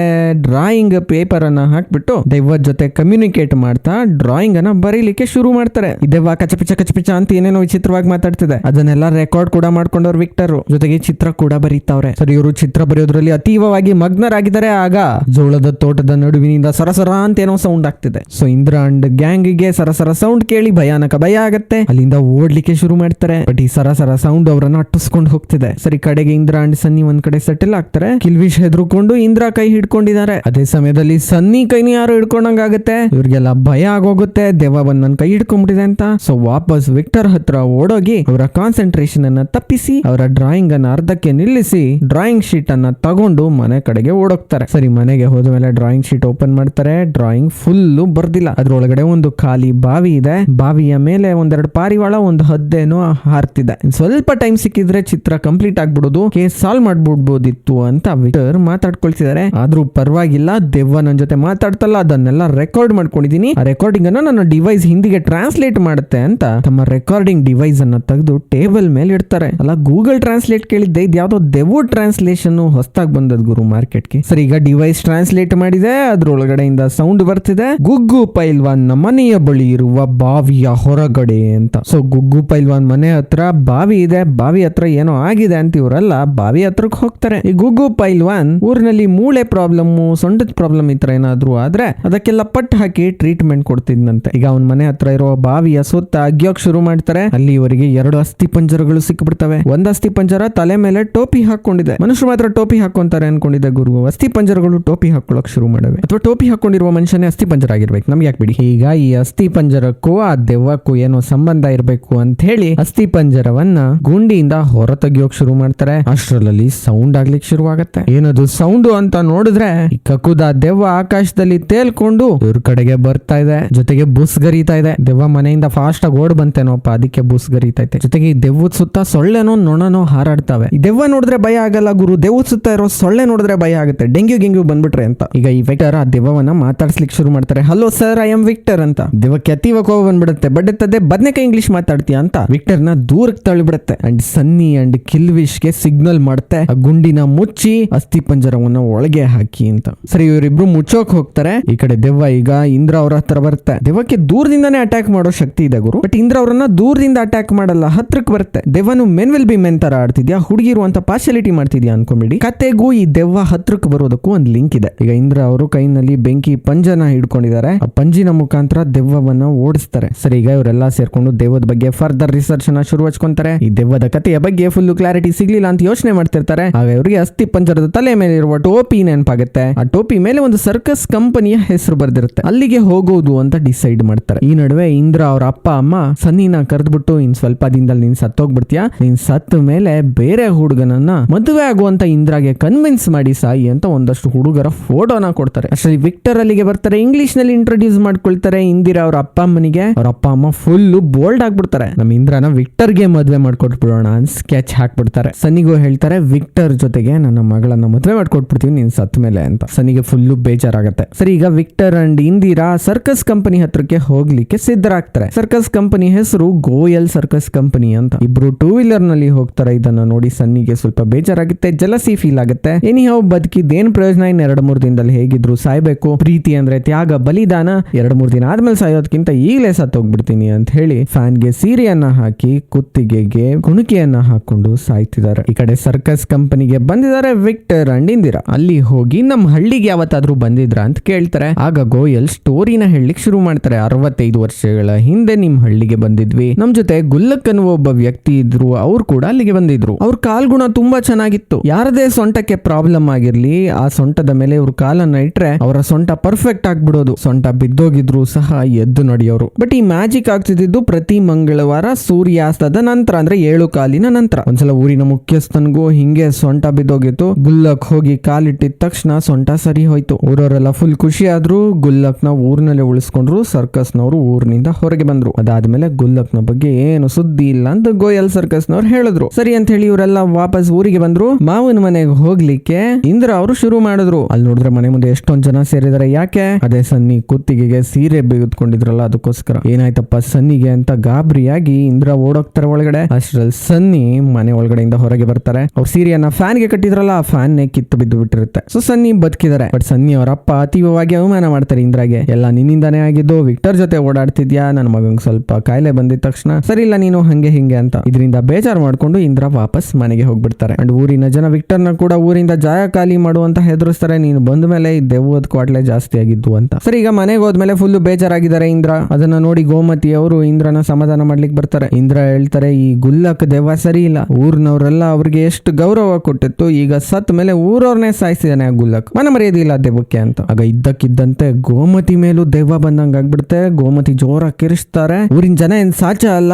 [SPEAKER 1] ಡ್ರಾಯಿಂಗ್ ಪೇಪರ್ ಅನ್ನ ಹಾಕ್ಬಿಟ್ಟು ದೆವ್ವದ ಜೊತೆ ಕಮ್ಯುನಿಕೇಟ್ ಮಾಡ್ತಾ ಡ್ರಾಯಿಂಗ್ ಅನ್ನ ಬರೀಲಿಕ್ಕೆ ಶುರು ಮಾಡ್ತಾರೆ. ದೆವ್ವ ಕಚಪಿಚ ಕಚಪಿಚ ಅಂತ ಏನೇನೋ ವಿಚಿತ್ರವಾಗಿ ಮಾತಾಡ್ತಿದೆ. ಅದನ್ನೆಲ್ಲ ರೆಕಾರ್ಡ್ ಕೂಡ ಮಾಡ್ಕೊಂಡವ್ರು ವಿಕ್ಟರ್ ಜೊತೆಗೆ ಚಿತ್ರ ಕೂಡ ಬರೀತಾವ್ರೆ. ಸರಿ, ಇವರು ಚಿತ್ರ ಬರೆಯೋದ್ರಲ್ಲಿ ಅತೀವವಾಗಿ ಮಗ್ನರಾಗಿದ್ದಾರೆ ಆಗ ಜೋಳದ ತೋಟದ ನಡುವಿನಿಂದ ಸರಸರ ಅಂತ ಏನೋ ಸೌಂಡ್ ಆಗ್ತಿದೆ. ಸೊ ಇಂದ್ರ ಅಂಡ್ ಗ್ಯಾಂಗ್ಗೆ ಸರಸರ ಸೌಂಡ್ ಕೇಳಿ ಭಯಾನಕ ಭಯ ಆಗತ್ತೆ. ಅಲ್ಲಿಂದ ಓಡ್ಲಿಕ್ಕೆ ಶುರು ಮಾಡ್ತಾರೆ. ಬಟ್ ಈ ಸರಸರ ಸೌಂಡ್ ಅವರನ್ನ ಅಟ್ಟಿಸ್ಕೊಂಡು ಹೋಗ್ತಿದೆ. ಸರಿ, ಕಡೆಗೆ ಇಂದ್ರ ಅಂಡ್ ಸನ್ನಿ ಒಂದ್ ಕಡೆ ಸೆಟಲ್ ಆಗ್ತಾರೆ. ಕಿಲ್ವಿಶ್ ಹೆದರ್ಕೊಂಡು ಇಂದ್ರ ಕೈ ಹಿಡ್ಕೊಂಡಿದ್ದಾರೆ. ಅದೇ ಸಮಯದಲ್ಲಿ ಸನ್ನಿ ಕೈನ ಯಾರು ಹಿಡ್ಕೊಂಡಂಗಾಗತ್ತೆ. ಇವ್ರಿಗೆಲ್ಲ ಭಯ ಆಗೋಗುತ್ತೆ. ದೇವ ಬಂದ್ ನನ್ ಕೈ ಹಿಡ್ಕೊಂಡ್ಬಿಟ್ಟಿದೆ ಅಂತ. ಸೊ ವಾಪಸ್ ವಿಕ್ಟರ್ ಹತ್ರ ಓಡೋಗಿ ಅವರ ಕಾನ್ಸಂಟ್ರೇಷನ್ ಅನ್ನ ತಪ್ಪಿಸಿ, ಅವರ ಡ್ರಾಯಿಂಗ್ ಅನ್ನ ಅರ್ಧಕ್ಕೆ ನಿಲ್ಲಿಸಿ ಡ್ರಾಯಿಂಗ್ ಶೀಟ್ ಅನ್ನ ತಗೊಂಡು ಮನೆ ಕಡೆಗೆ ಓಡೋಗ್ತಾರೆ. ಸರಿ, ಮನೆಗೆ ಹೋದ ಮೇಲೆ ಡ್ರಾಯಿಂಗ್ ಶೀಟ್ ಓಪನ್ ಮಾಡ್ತಾರೆ ಡ್ರಾಯಿಂಗ್ ಫುಲ್ ಬರ್ದಿಲ್ಲ ಅದ್ರೊಳಗಡೆ ಒಂದು ಖಾಲಿ ಬಾವಿ ಇದೆ. ಬಾವಿಯ ಮೇಲೆ ಒಂದೆರಡು ಪಾರಿವಾಳ, ಒಂದು ಹದ್ದೇನೋ ಹಾರ್ತಿದೆ. ಸ್ವಲ್ಪ ಟೈಮ್ ಸಿಕ್ಕಿದ್ರೆ ಚಿತ್ರ ಕಂಪ್ಲೀಟ್ ಆಗ್ಬಿಡುದು. ಕೇಸ್ ಸಾಲ್ವ್ ಮಾಡ್ಬಿಡ್ಬೋದಿತ್ತು ಅಂತ ವಿಕ್ಟರ್ ಮಾತಾಡ್ಕೊಳ್ತಿದ್ದಾರೆ. ಆದ್ರೂ ಪರವಾಗಿಲ್ಲ, ದೆವ್ವ ನನ್ನ ಜೊತೆ ಮಾತಾಡ್ತಲ್ಲ, ಅದನ್ನೆಲ್ಲ ರೆಕಾರ್ಡ್ ಮಾಡ್ಕೊಂಡಿದ್ದೀನಿ ಆ ರೆಕಾರ್ಡಿಂಗ್ ಅನ್ನ ನನ್ನ ಡಿವೈಸ್ ಹಿಂದಿಗೆ ಟ್ರಾನ್ಸ್ಲೇಟ್ ಮಾಡುತ್ತೆ ಅಂತ ತಮ್ಮ ರೆಕಾರ್ಡಿಂಗ್ ಡಿವೈಸ್ ಅನ್ನ ತೆಗೆದು ಟೇಬಲ್ ಮೇಲೆ ಇಡ್ತಾರೆ. ಅಲ್ಲ ಗೂಗಲ್ ಟ್ರಾನ್ಸ್ಲೇಟ್ ಕೇಳಿದ್ದೆ. ಇದು ಯಾವ್ದೋ ದೆವ್ವ ಟ್ರಾನ್ಸ್ಲೇಷನ್ ಹೊಸದಾಗಿ ಬಂದದ್ ಗುರು ಮಾರ್ಕೆಟ್ಗೆ ಸರಿ, ಈಗ ಡಿವೈಸ್ ಟ್ರಾನ್ಸ್ಲೇಟ್ ಮಾಡಿದೆ. ಅದ್ರೊಳಗಡೆಯಿಂದ ಸೌಂಡ್ ಬರ್ತಿದೆ. ಗುಗ್ಗು ಪೈಲ್ವಾನ್ ಪೈಲ್ವಾನ್ನ ಮನೆಯ ಬಳಿ ಇರುವ ಬಾವಿಯ ಹೊರಗಡೆ ಅಂತ. ಸೊ ಗುಗ್ಗು ಪೈಲ್ವಾನ್ ಮನೆ ಹತ್ರ ಬಾವಿ ಇದೆ. ಬಾವಿ ಹತ್ರ ಏನೋ ಆಗಿದೆ ಅಂತ ಇವರೆಲ್ಲ ಬಾವಿ ಹತ್ರಕ್ಕೆ ಹೋಗ್ತಾರೆ. ಈ ಗುಗ್ಗು ಪೈಲ್ವಾನ್ ಊರಿನಲ್ಲಿ ಮೂಳೆ ಪ್ರಾಬ್ಲಮ್ ಸೊಂಟದ ಪ್ರಾಬ್ಲಮ್ ಈ ತರ ಏನಾದ್ರು ಆದ್ರೆ ಅದಕ್ಕೆಲ್ಲ ಪಟ್ ಹಾಕಿ ಟ್ರೀಟ್ಮೆಂಟ್ ಕೊಡ್ತಿದ್ನಂತೆ. ಈಗ ಅವನ ಮನೆ ಹತ್ರ ಇರುವ ಬಾವಿಯ ಸುತ್ತ ಅಗ್ಯೋಕ್ ಶುರು ಮಾಡ್ತಾರೆ. ಅಲ್ಲಿ ಇವರಿಗೆ ಎರಡು ಅಸ್ಥಿ ಪಂಜರಗಳು ಸಿಕ್ಬಿಡ್ತವೆ. ಒಂದ್ ಅಸ್ಥಿ ಪಂಜರ ತಲೆ ಮೇಲೆ ಟೋಪಿ ಹಾಕೊಂಡಿದೆ ಮನುಷ್ಯರು ಮಾತ್ರ ಟೋಪಿ ಹಾಕೊಂತಾರೆ ಅನ್ಕೊಂಡಿದ್ದೆ ಗುರು ಅಸ್ಥಿ ಪಂಜರಗಳು ಟೋಪಿ ಹಾಕೊಳಕ್ ಶುರು ಮಾಡವೆ. ಅಥವಾ ಟೋಪಿ ಹಾಕೊಂಡಿರುವ ಮನುಷ್ಯನೇ ಅಸ್ಥಿ ಪಂಜರ ಆಗಿರ್ಬೇಕು ನಮ್ಗೆ ಯಾಕೆ ಬಿಡಿ? ಈಗ ಈ ಅಸ್ಥಿ ಪಂಜರಕ್ಕೂ ಆ ದೆವ್ವಕ್ಕೂ ಏನೋ ಸಂಬಂಧ ಇರಬೇಕು ಅಂತ ಹೇಳಿ ಅಸ್ಥಿ ಪಂಜರವನ್ನ ಗುಂಡಿಯಿಂದ ಹೊರ ತೆಗಿಯೋಕ್ ಶುರು ಮಾಡ್ತಾರೆ. ಅಷ್ಟರಲ್ಲಿ ಸೌಂಡ್ ಆಗ್ಲಿಕ್ಕೆ ಶುರು ಆಗತ್ತೆ ಏನದು ಸೌಂಡ್ ಅಂತ ನೋಡಿದ್ರೆ ಕಕ್ಕುದ ಕಕುದ ದೆವ್ವ ಆಕಾಶದಲ್ಲಿ ತೇಲ್ಕೊಂಡು ಇವ್ರ ಕಡೆಗೆ ಬರ್ತಾ ಇದೆ. ಜೊತೆಗೆ ಬುಸ್ ಗರೀತಾ ಇದೆ. ದೆವ್ವ ಮನೆಯಿಂದ ಫಾಸ್ಟ್ ಆಗಿ ಓಡ್ ಬಂತೇನೋಪ್ಪ, ಅದಕ್ಕೆ ಬುಸ್ ಗರೀತೈತೆ ಜೊತೆಗೆ ದೆವ್ವದ ಸುತ್ತ ಸೊಳ್ಳೆನೋ ನೊಣನೋ ಹಾರಾಡ್ತಾವೆ. ದೆವ್ವ ನೋಡಿದ್ರೆ ಭಯ ಆಗಲ್ಲ ಗುರು. ದೆವ್ವದ ಸುತ್ತ ಇರೋ ಸೊಳ್ಳೆ ನೋಡಿದ್ರೆ ಭಯ ಆಗುತ್ತೆ. ಡೆಂಗ್ಯೂ ಗೆಂಗ್ಯೂ ಬಂದ್ಬಿಟ್ರೆ ಅಂತ. ಈಗ ಈ ವೆಟರ್ ಆ ದೆವ್ವವನ್ನ ಮಾತಾಡ್ಸ್ಲಿಕ್ಕೆ ಶುರು ಮಾಡ್ತಾರೆ. Hello sir I am Victor ಅಂತ. ದೇವಕ್ಕೆ ಅತೀವ ಕೋಪ ಬಂದ್ಬಿಡುತ್ತೆ. ಬಟ್ ಎತ್ತದೆ ಬದನೆಕಾಯಿ ಇಂಗ್ಲಿಷ್ ಮಾತಾಡ್ತೀಯ ಅಂತ. ವಿಕ್ಟರ್ನ ದೂರಕ್ಕೆ ತಳ್ಳಿಬಿಡುತ್ತೆ. ಅಂಡ್ ಸನ್ನಿ ಅಂಡ್ ಕಿಲ್ವಿಶ್ಗೆ ಸಿಗ್ನಲ್ ಮಾಡುತ್ತೆ. ಆ ಗುಂಡಿನ ಮುಚ್ಚಿ ಅಸ್ಥಿ ಪಂಜರವನ್ನ ಒಳಗೆ ಹಾಕಿ ಅಂತ. ಸರಿ, ಇವರಿಬ್ರು ಮುಚ್ಚೋಕ್ ಹೋಗ್ತಾರೆ. ಈ ಕಡೆ ದೆವ್ವ ಈಗ ಇಂದ್ರ ಅವ್ರ ಹತ್ರ ಬರುತ್ತೆ. ದೆವ್ವಕ್ಕೆ ದೂರದಿಂದಾನೇ ಅಟ್ಯಾಕ್ ಮಾಡೋ ಶಕ್ತಿ ಇದೆ ಗುರು. ಬಟ್ ಇಂದ್ರ ಅವರನ್ನ ದೂರದಿಂದ ಅಟ್ಯಾಕ್ ಮಾಡಲ್ಲ, ಹತ್ರಕ್ಕೆ ಬರುತ್ತೆ. ದೆವ್ವನು ಮೆನ್ ವಿಲ್ ಬಿ ಮೆನ್ ತರ ಆಡ್ತಿದ್ಯಾ? ಹುಡುಗಿರು ಅಂತ ಪಾರ್ಶಾಲಿಟಿ ಮಾಡ್ತಿದ್ಯಾ ಅನ್ಕೊಂಬಿಡಿ. ಕತೆಗೂ ಈ ದೆವ್ವ ಹತ್ರಕ್ಕೆ ಬರೋದಕ್ಕೂ ಒಂದು ಲಿಂಕ್ ಇದೆ. ಈಗ ಇಂದ್ರ ಅವರು ಕೈನಲ್ಲಿ ಬೆಂಕಿ ಪಂಜನ ಹಿಡ್ಕೊಂಡಿದ್ದಾರೆ. ಪಂಜಿನ ಮುಖಾಂತರ ದೆವ್ವವನ್ನ ಓಡಿಸ್ತಾರೆ. ಸರಿ, ಈಗ ಇವರೆಲ್ಲ ಸೇರ್ಕೊಂಡು ದೆವ್ವದ ಬಗ್ಗೆ ಫರ್ದರ್ ರಿಸರ್ಚ್ ಅನ್ನ ಶುರು ಹಚ್ಕೊಂತಾರೆ. ಈ ದೆವ್ವದ ಕಥೆಯ ಬಗ್ಗೆ ಫುಲ್ ಕ್ಲಾರಿಟಿ ಸಿಗ್ಲಿಲ್ಲ ಅಂತ ಯೋಚನೆ ಮಾಡ್ತಿರ್ತಾರೆ. ಆಗ ಇವರಿಗೆ ಅಸ್ಥಿ ಪಂಜರದ ತಲೆ ಮೇಲೆ ಇರುವ ಟೋಪಿ ನೆನಪಾಗುತ್ತೆ. ಆ ಟೋಪಿ ಮೇಲೆ ಒಂದು ಸರ್ಕಸ್ ಕಂಪನಿಯ ಹೆಸರು ಬರ್ದಿರುತ್ತೆ. ಅಲ್ಲಿಗೆ ಹೋಗೋದು ಅಂತ ಡಿಸೈಡ್ ಮಾಡ್ತಾರೆ. ಈ ನಡುವೆ ಇಂದ್ರ ಅವ್ರ ಅಪ್ಪ, ಅಮ್ಮ, ಸನ್ನಿನ ಕರೆದ್ಬಿಟ್ಟು, ಇನ್ ಸ್ವಲ್ಪ ದಿನದಲ್ಲಿ ನೀನ್ ಸತ್ತೋಗ್ಬಿಡ್ತೀಯಾ? ನೀನ್ ಸತ್ತ ಮೇಲೆ ಬೇರೆ ಹುಡುಗನನ್ನ ಮದುವೆ ಆಗುವಂತ ಇಂದ್ರಾಗೆ ಕನ್ವಿನ್ಸ್ ಮಾಡಿ ಸಾಯಿ ಅಂತ ಒಂದಷ್ಟು ಹುಡುಗರ ಫೋಟೋನ ಕೊಡ್ತಾರೆ. ಅಷ್ಟೇ ವಿಕ್ಟರ್ ಅಲ್ಲಿಗೆ ಬರ್ತಾರೆ. ಇಂಗ್ಲಿಷ್ನಲ್ಲಿ ಇಂಟ್ರೊಡ್ಯೂಸ್ ಮಾಡ್ಕೊಳ್ತಾರೆ ಇಂದಿರಾ ಅವ್ರ ಅಪ್ಪ ಅಮ್ಮನಿಗೆ. ಅವ್ರ ಅಪ್ಪ ಅಮ್ಮ ಫುಲ್ ಬೋಲ್ಡ್ ಆಗ್ಬಿಡ್ತಾರೆ. ನಮ್ಮ ಇಂದ್ರನ ವಿಕ್ಟರ್ಗೆ ಮದುವೆ ಮಾಡ್ಕೊಟ್ಬಿಡೋಣ ಅಂತ ಸ್ಕೆಚ್ ಹಾಕ್ಬಿಡ್ತಾರೆ. ಸನ್ನಿಗೂ ಹೇಳ್ತಾರೆ, ವಿಕ್ಟರ್ ಜೊತೆಗೆ ನನ್ನ ಮಗಳನ್ನ ಮದುವೆ ಮಾಡ್ಕೊಟ್ಬಿಡ್ತೀವಿ ನೀನ್ ಸತ್ ಮೇಲೆ ಅಂತ. ಸನ್ನಿಗೆ ಫುಲ್ ಬೇಜಾರಾಗತ್ತೆ. ಸರಿ, ಈಗ Victor and Indira circus company ಹತ್ರಕ್ಕೆ ಹೋಗ್ಲಿಕ್ಕೆ ಸಿದ್ಧರಾಗ್ತಾರೆ. ಸರ್ಕಸ್ ಕಂಪನಿ ಹೆಸರು ಗೋಯಲ್ ಸರ್ಕಸ್ ಕಂಪನಿ ಅಂತ. ಇಬ್ರು ಟೂ ವೀಲರ್ನಲ್ಲಿ ಹೋಗ್ತಾರೆ. ಇದನ್ನ ನೋಡಿ ಸನ್ನಿಗೆ ಸ್ವಲ್ಪ ಬೇಜಾರಾಗುತ್ತೆ ಜಲಸಿ ಫೀಲ್ ಆಗುತ್ತೆ. ಎನಿಹೌ ಬದುಕಿದ್ದೇನ್ ಪ್ರಯೋಜನ? ಇನ್ ಎರಡ್ ಮೂರ್ ದಿನದಲ್ಲಿ ಹೇಗಿದ್ರು ಸಾಯ್ಬೇಕು? ಪ್ರೀತಿ ಅಂದ್ರೆ ತ್ಯಾಗ, ಬಲಿದಾನ ಎರಡ್ ಮೂರು ದಿನ ಆದ್ಮೇಲೆ ಸಾಯೋದಕ್ಕಿಂತ ಈಗಲೇ ಸತ್ತೋಗ್ಬಿಡ್ತೀನಿ ಅಂತ ಹೇಳಿ ಫ್ಯಾನ್ಗೆ ಸೀರೆಯನ್ನ ಹಾಕಿ, ಕುತ್ತಿಗೆಗೆ ಕುಣಿಕೆಯನ್ನ ಹಾಕೊಂಡು ಸಾಯ್ತಿದ್ದಾರೆ. ಈ ಕಡೆ ಸರ್ಕಸ್ ಕಂಪನಿಗೆ ಬಂದಿದ್ದಾರೆ ವಿಕ್ಟರ್ ಅಂಡ್ ಇಂದಿರಾ. ಅಲ್ಲಿ ಹೋಗಿ ನಮ್ಮ ಹಳ್ಳಿಗೆ ಯಾವತ್ತಾದ್ರೂ ಬಂದಿದ್ರ ಅಂತ ಕೇಳ್ತಾರೆ. ಆಗ ಗೋಯಲ್ ಸ್ಟೋರಿನ ಹೇಳಲಿಕ್ಕೆ ಶುರು ಮಾಡ್ತಾರೆ. ಅರವತ್ತೈದು ವರ್ಷಗಳ ಹಿಂದೆ ನಿಮ್ ಹಳ್ಳಿಗೆ ಬಂದಿದ್ವಿ. ನಮ್ ಜೊತೆ ಗುಲ್ಲಕ್ ಅನ್ನುವ ಒಬ್ಬ ವ್ಯಕ್ತಿ ಇದ್ರು, ಅವ್ರು ಕೂಡ ಅಲ್ಲಿಗೆ ಬಂದಿದ್ರು. ಅವ್ರ ಕಾಲ್ಗುಣ ತುಂಬಾ ಚೆನ್ನಾಗಿತ್ತು. ಯಾರದೇ ಸೊಂಟಕ್ಕೆ ಪ್ರಾಬ್ಲಮ್ ಆಗಿರ್ಲಿ, ಆ ಸೊಂಟದ ಮೇಲೆ ಇವ್ರ ಕಾಲನ್ನ ಇಟ್ರೆ ಅವರ ಸೊಂಟ ಪರ್ಫೆಕ್ಟ್ ಆಗ್ಬಿಡೋದು. ಸೊಂಟ ಬಿದ್ದೋಗಿದ್ರು ಸಹ ಎದ್ದು ನಡೆಯೋರು. ಬಟ್ ಈ ಮ್ಯಾಜಿಕ್ ಆಗ್ತಿದ್ದು ಪ್ರತಿ ಮಂಗಳವಾರ ಸೂರ್ಯಾಸ್ತದ ನಂತರ, ಅಂದ್ರೆ ಏಳು ಕಾಲಿನ ನಂತರ. ಒಂದ್ಸಲ ಊರಿನ ಮುಖ್ಯಸ್ಥನ್ಗೂ ಹಿಂಗೆ ಸೊಂಟ ಬಿದ್ದೋಗಿತ್ತು. ಗುಲ್ಲಕ್ ಹೋಗಿ ಕಾಲಿಟ್ಟಿದ ತಕ್ಷಣ ಸೊಂಟ ಸರಿ ಹೋಯ್ತು. ಊರವರೆಲ್ಲ ಫುಲ್ ಖುಷಿ ಆದ್ರು ಗುಲ್ಲಕ್ನ ಊರ್ನಲ್ಲೇ ಉಳಿಸ್ಕೊಂಡ್ರು ಸರ್ಕಸ್ನವರು ಊರಿನಿಂದ ಹೊರಗೆ ಬಂದ್ರು. ಅದಾದ್ಮೇಲೆ ಗುಲ್ಲಕ್ನ ಬಗ್ಗೆ ಏನು ಸುದ್ದಿ ಇಲ್ಲ ಅಂತ ಗೋಯಲ್ ಸರ್ಕಸ್ನವ್ರು ಹೇಳಿದ್ರು. ಸರಿ ಅಂತ ಹೇಳಿ ಇವರೆಲ್ಲ ವಾಪಸ್ ಊರಿಗೆ ಬಂದ್ರು. ಮಾವನ ಮನೆಗೆ ಹೋಗ್ಲಿಕ್ಕೆ ಇಂದ್ರ ಅವರು ಶುರು ಮಾಡಿದ್ರು. ಅಲ್ಲಿ ನೋಡಿದ್ರೆ ಮನೆ ಮುಂದೆ ಎಷ್ಟೊಂದ್ ಜನ ಸೇರಿದಾರೆ, ಯಾಕೆ? ಅದೇ ಸನ್ನಿ ಕುತ್ತಿಗೆಗೆ ಸೀರೆ ಬಿಗಿದ್ಕೊಂಡಿದ್ರಲ್ಲ, ಅದಕ್ಕೋಸ್ಕರ. ಏನಾಯ್ತಪ್ಪ, ಸನ್ನಿಗೆ ಅಂತ ಗಾಬರಿಯಾಗಿ ಇಂದ್ರ ಓಡೋಗ್ತಾರೆ ಒಳಗಡೆ. ಅಷ್ಟ್ರಲ್ಲಿ ಸನ್ನಿ ಮನೆ ಒಳಗಡೆಯಿಂದ ಹೊರಗೆ ಬರ್ತಾರೆ. ಅವ್ರ ಸೀರೆಯನ್ನ ಫ್ಯಾನ್ಗೆ ಕಟ್ಟಿದ್ರಲ್ಲ, ಆ ಫ್ಯಾನ್ ನೇ ಕಿತ್ತು ಬಿದ್ದು ಬಿಟ್ಟಿರುತ್ತೆ. ಸೊ ಸನ್ನಿ ಬದುಕಿದ್ದಾರೆ ಬಟ್ ಸನ್ನಿ ಅವರ ಅಪ್ಪ ಅತೀವವಾಗಿ ಅವಮಾನ ಮಾಡ್ತಾರೆ ಇಂದ್ರಾಗೆ. ಎಲ್ಲ ನಿನ್ನಿಂದಾನೇ ಆಗಿದ್ದು, ವಿಕ್ಟರ್ ಜೊತೆ ಓಡಾಡ್ತಿದ್ಯಾ? ನನ್ನ ಮಗಂಗ್ ಸ್ವಲ್ಪ ಕಾಯಿಲೆ ಬಂದಿದ ತಕ್ಷಣ. ಸರಿ ಇಲ್ಲ ನೀನು, ಹಂಗೆ ಹಿಂಗೆ ಅಂತ. ಇದರಿಂದ ಬೇಜಾರು ಮಾಡ್ಕೊಂಡು ಇಂದ್ರ ವಾಪಸ್ ಮನೆಗೆ ಹೋಗ್ಬಿಡ್ತಾರೆ. ಅಂಡ್ ಊರಿನ ಜನ ವಿಕ್ಟರ್ನ ಕೂಡ ಊರಿಂದ ಜಾಯ ಖಾಲಿ ಮಾಡುವಂತ ಹೆದರಿಸ್ತಾರೆ. ನೀನು ಬಂದ ಮೇಲೆ ದೆವ್ವದ ಕ್ವಾಟ್ಲೆ ಜಾಸ್ತಿ ಆಗಿದ್ದು ಅಂತ. ಸರಿ, ಈಗ ಮನೆಗೆ ಹೋದ್ಮೇಲೆ ಫುಲ್ ಬೇಜಾರಾಗಿದ್ದಾರೆ ಇಂದ್ರ. ಅದನ್ನ ನೋಡಿ ಗೋಮತಿ ಅವರು ಇಂದ್ರನ ಸಮಾಧಾನ ಮಾಡ್ಲಿಕ್ಕೆ ಬರ್ತಾರೆ. ಇಂದ್ರ ಹೇಳ್ತಾರೆ, ಈ ಗುಲ್ಲಕ್ ದೆವ್ವ ಸರಿ ಇಲ್ಲ. ಊರ್ನವರೆಲ್ಲ ಅವ್ರಿಗೆ ಎಷ್ಟು ಗೌರವ ಕೊಟ್ಟಿತ್ತು, ಈಗ ಸತ್ ಮೇಲೆ ಊರವ್ರನ್ನೇ ಸಾಯಿಸಿದಾನೆ ಆ ಗುಲ್ಲಕ್. ಮನ ಮರ್ಯಾದೆ ಇಲ್ಲ ದೆವ್ವಕ್ಕೆ ಅಂತ. ಆಗ ಇದ್ದಕ್ಕಿದ್ದಂತೆ ಗೋಮತಿ ಮೇಲೂ ದೆವ್ವ ಬಂದಂಗ ಆಗ್ಬಿಡುತ್ತೆ. ಗೋಮತಿ ಜೋರ ಕಿರಿಸ್ತಾರೆ. ಊರಿನ ಜನ ಏನ್ ಸಾಚ ಅಲ್ಲ?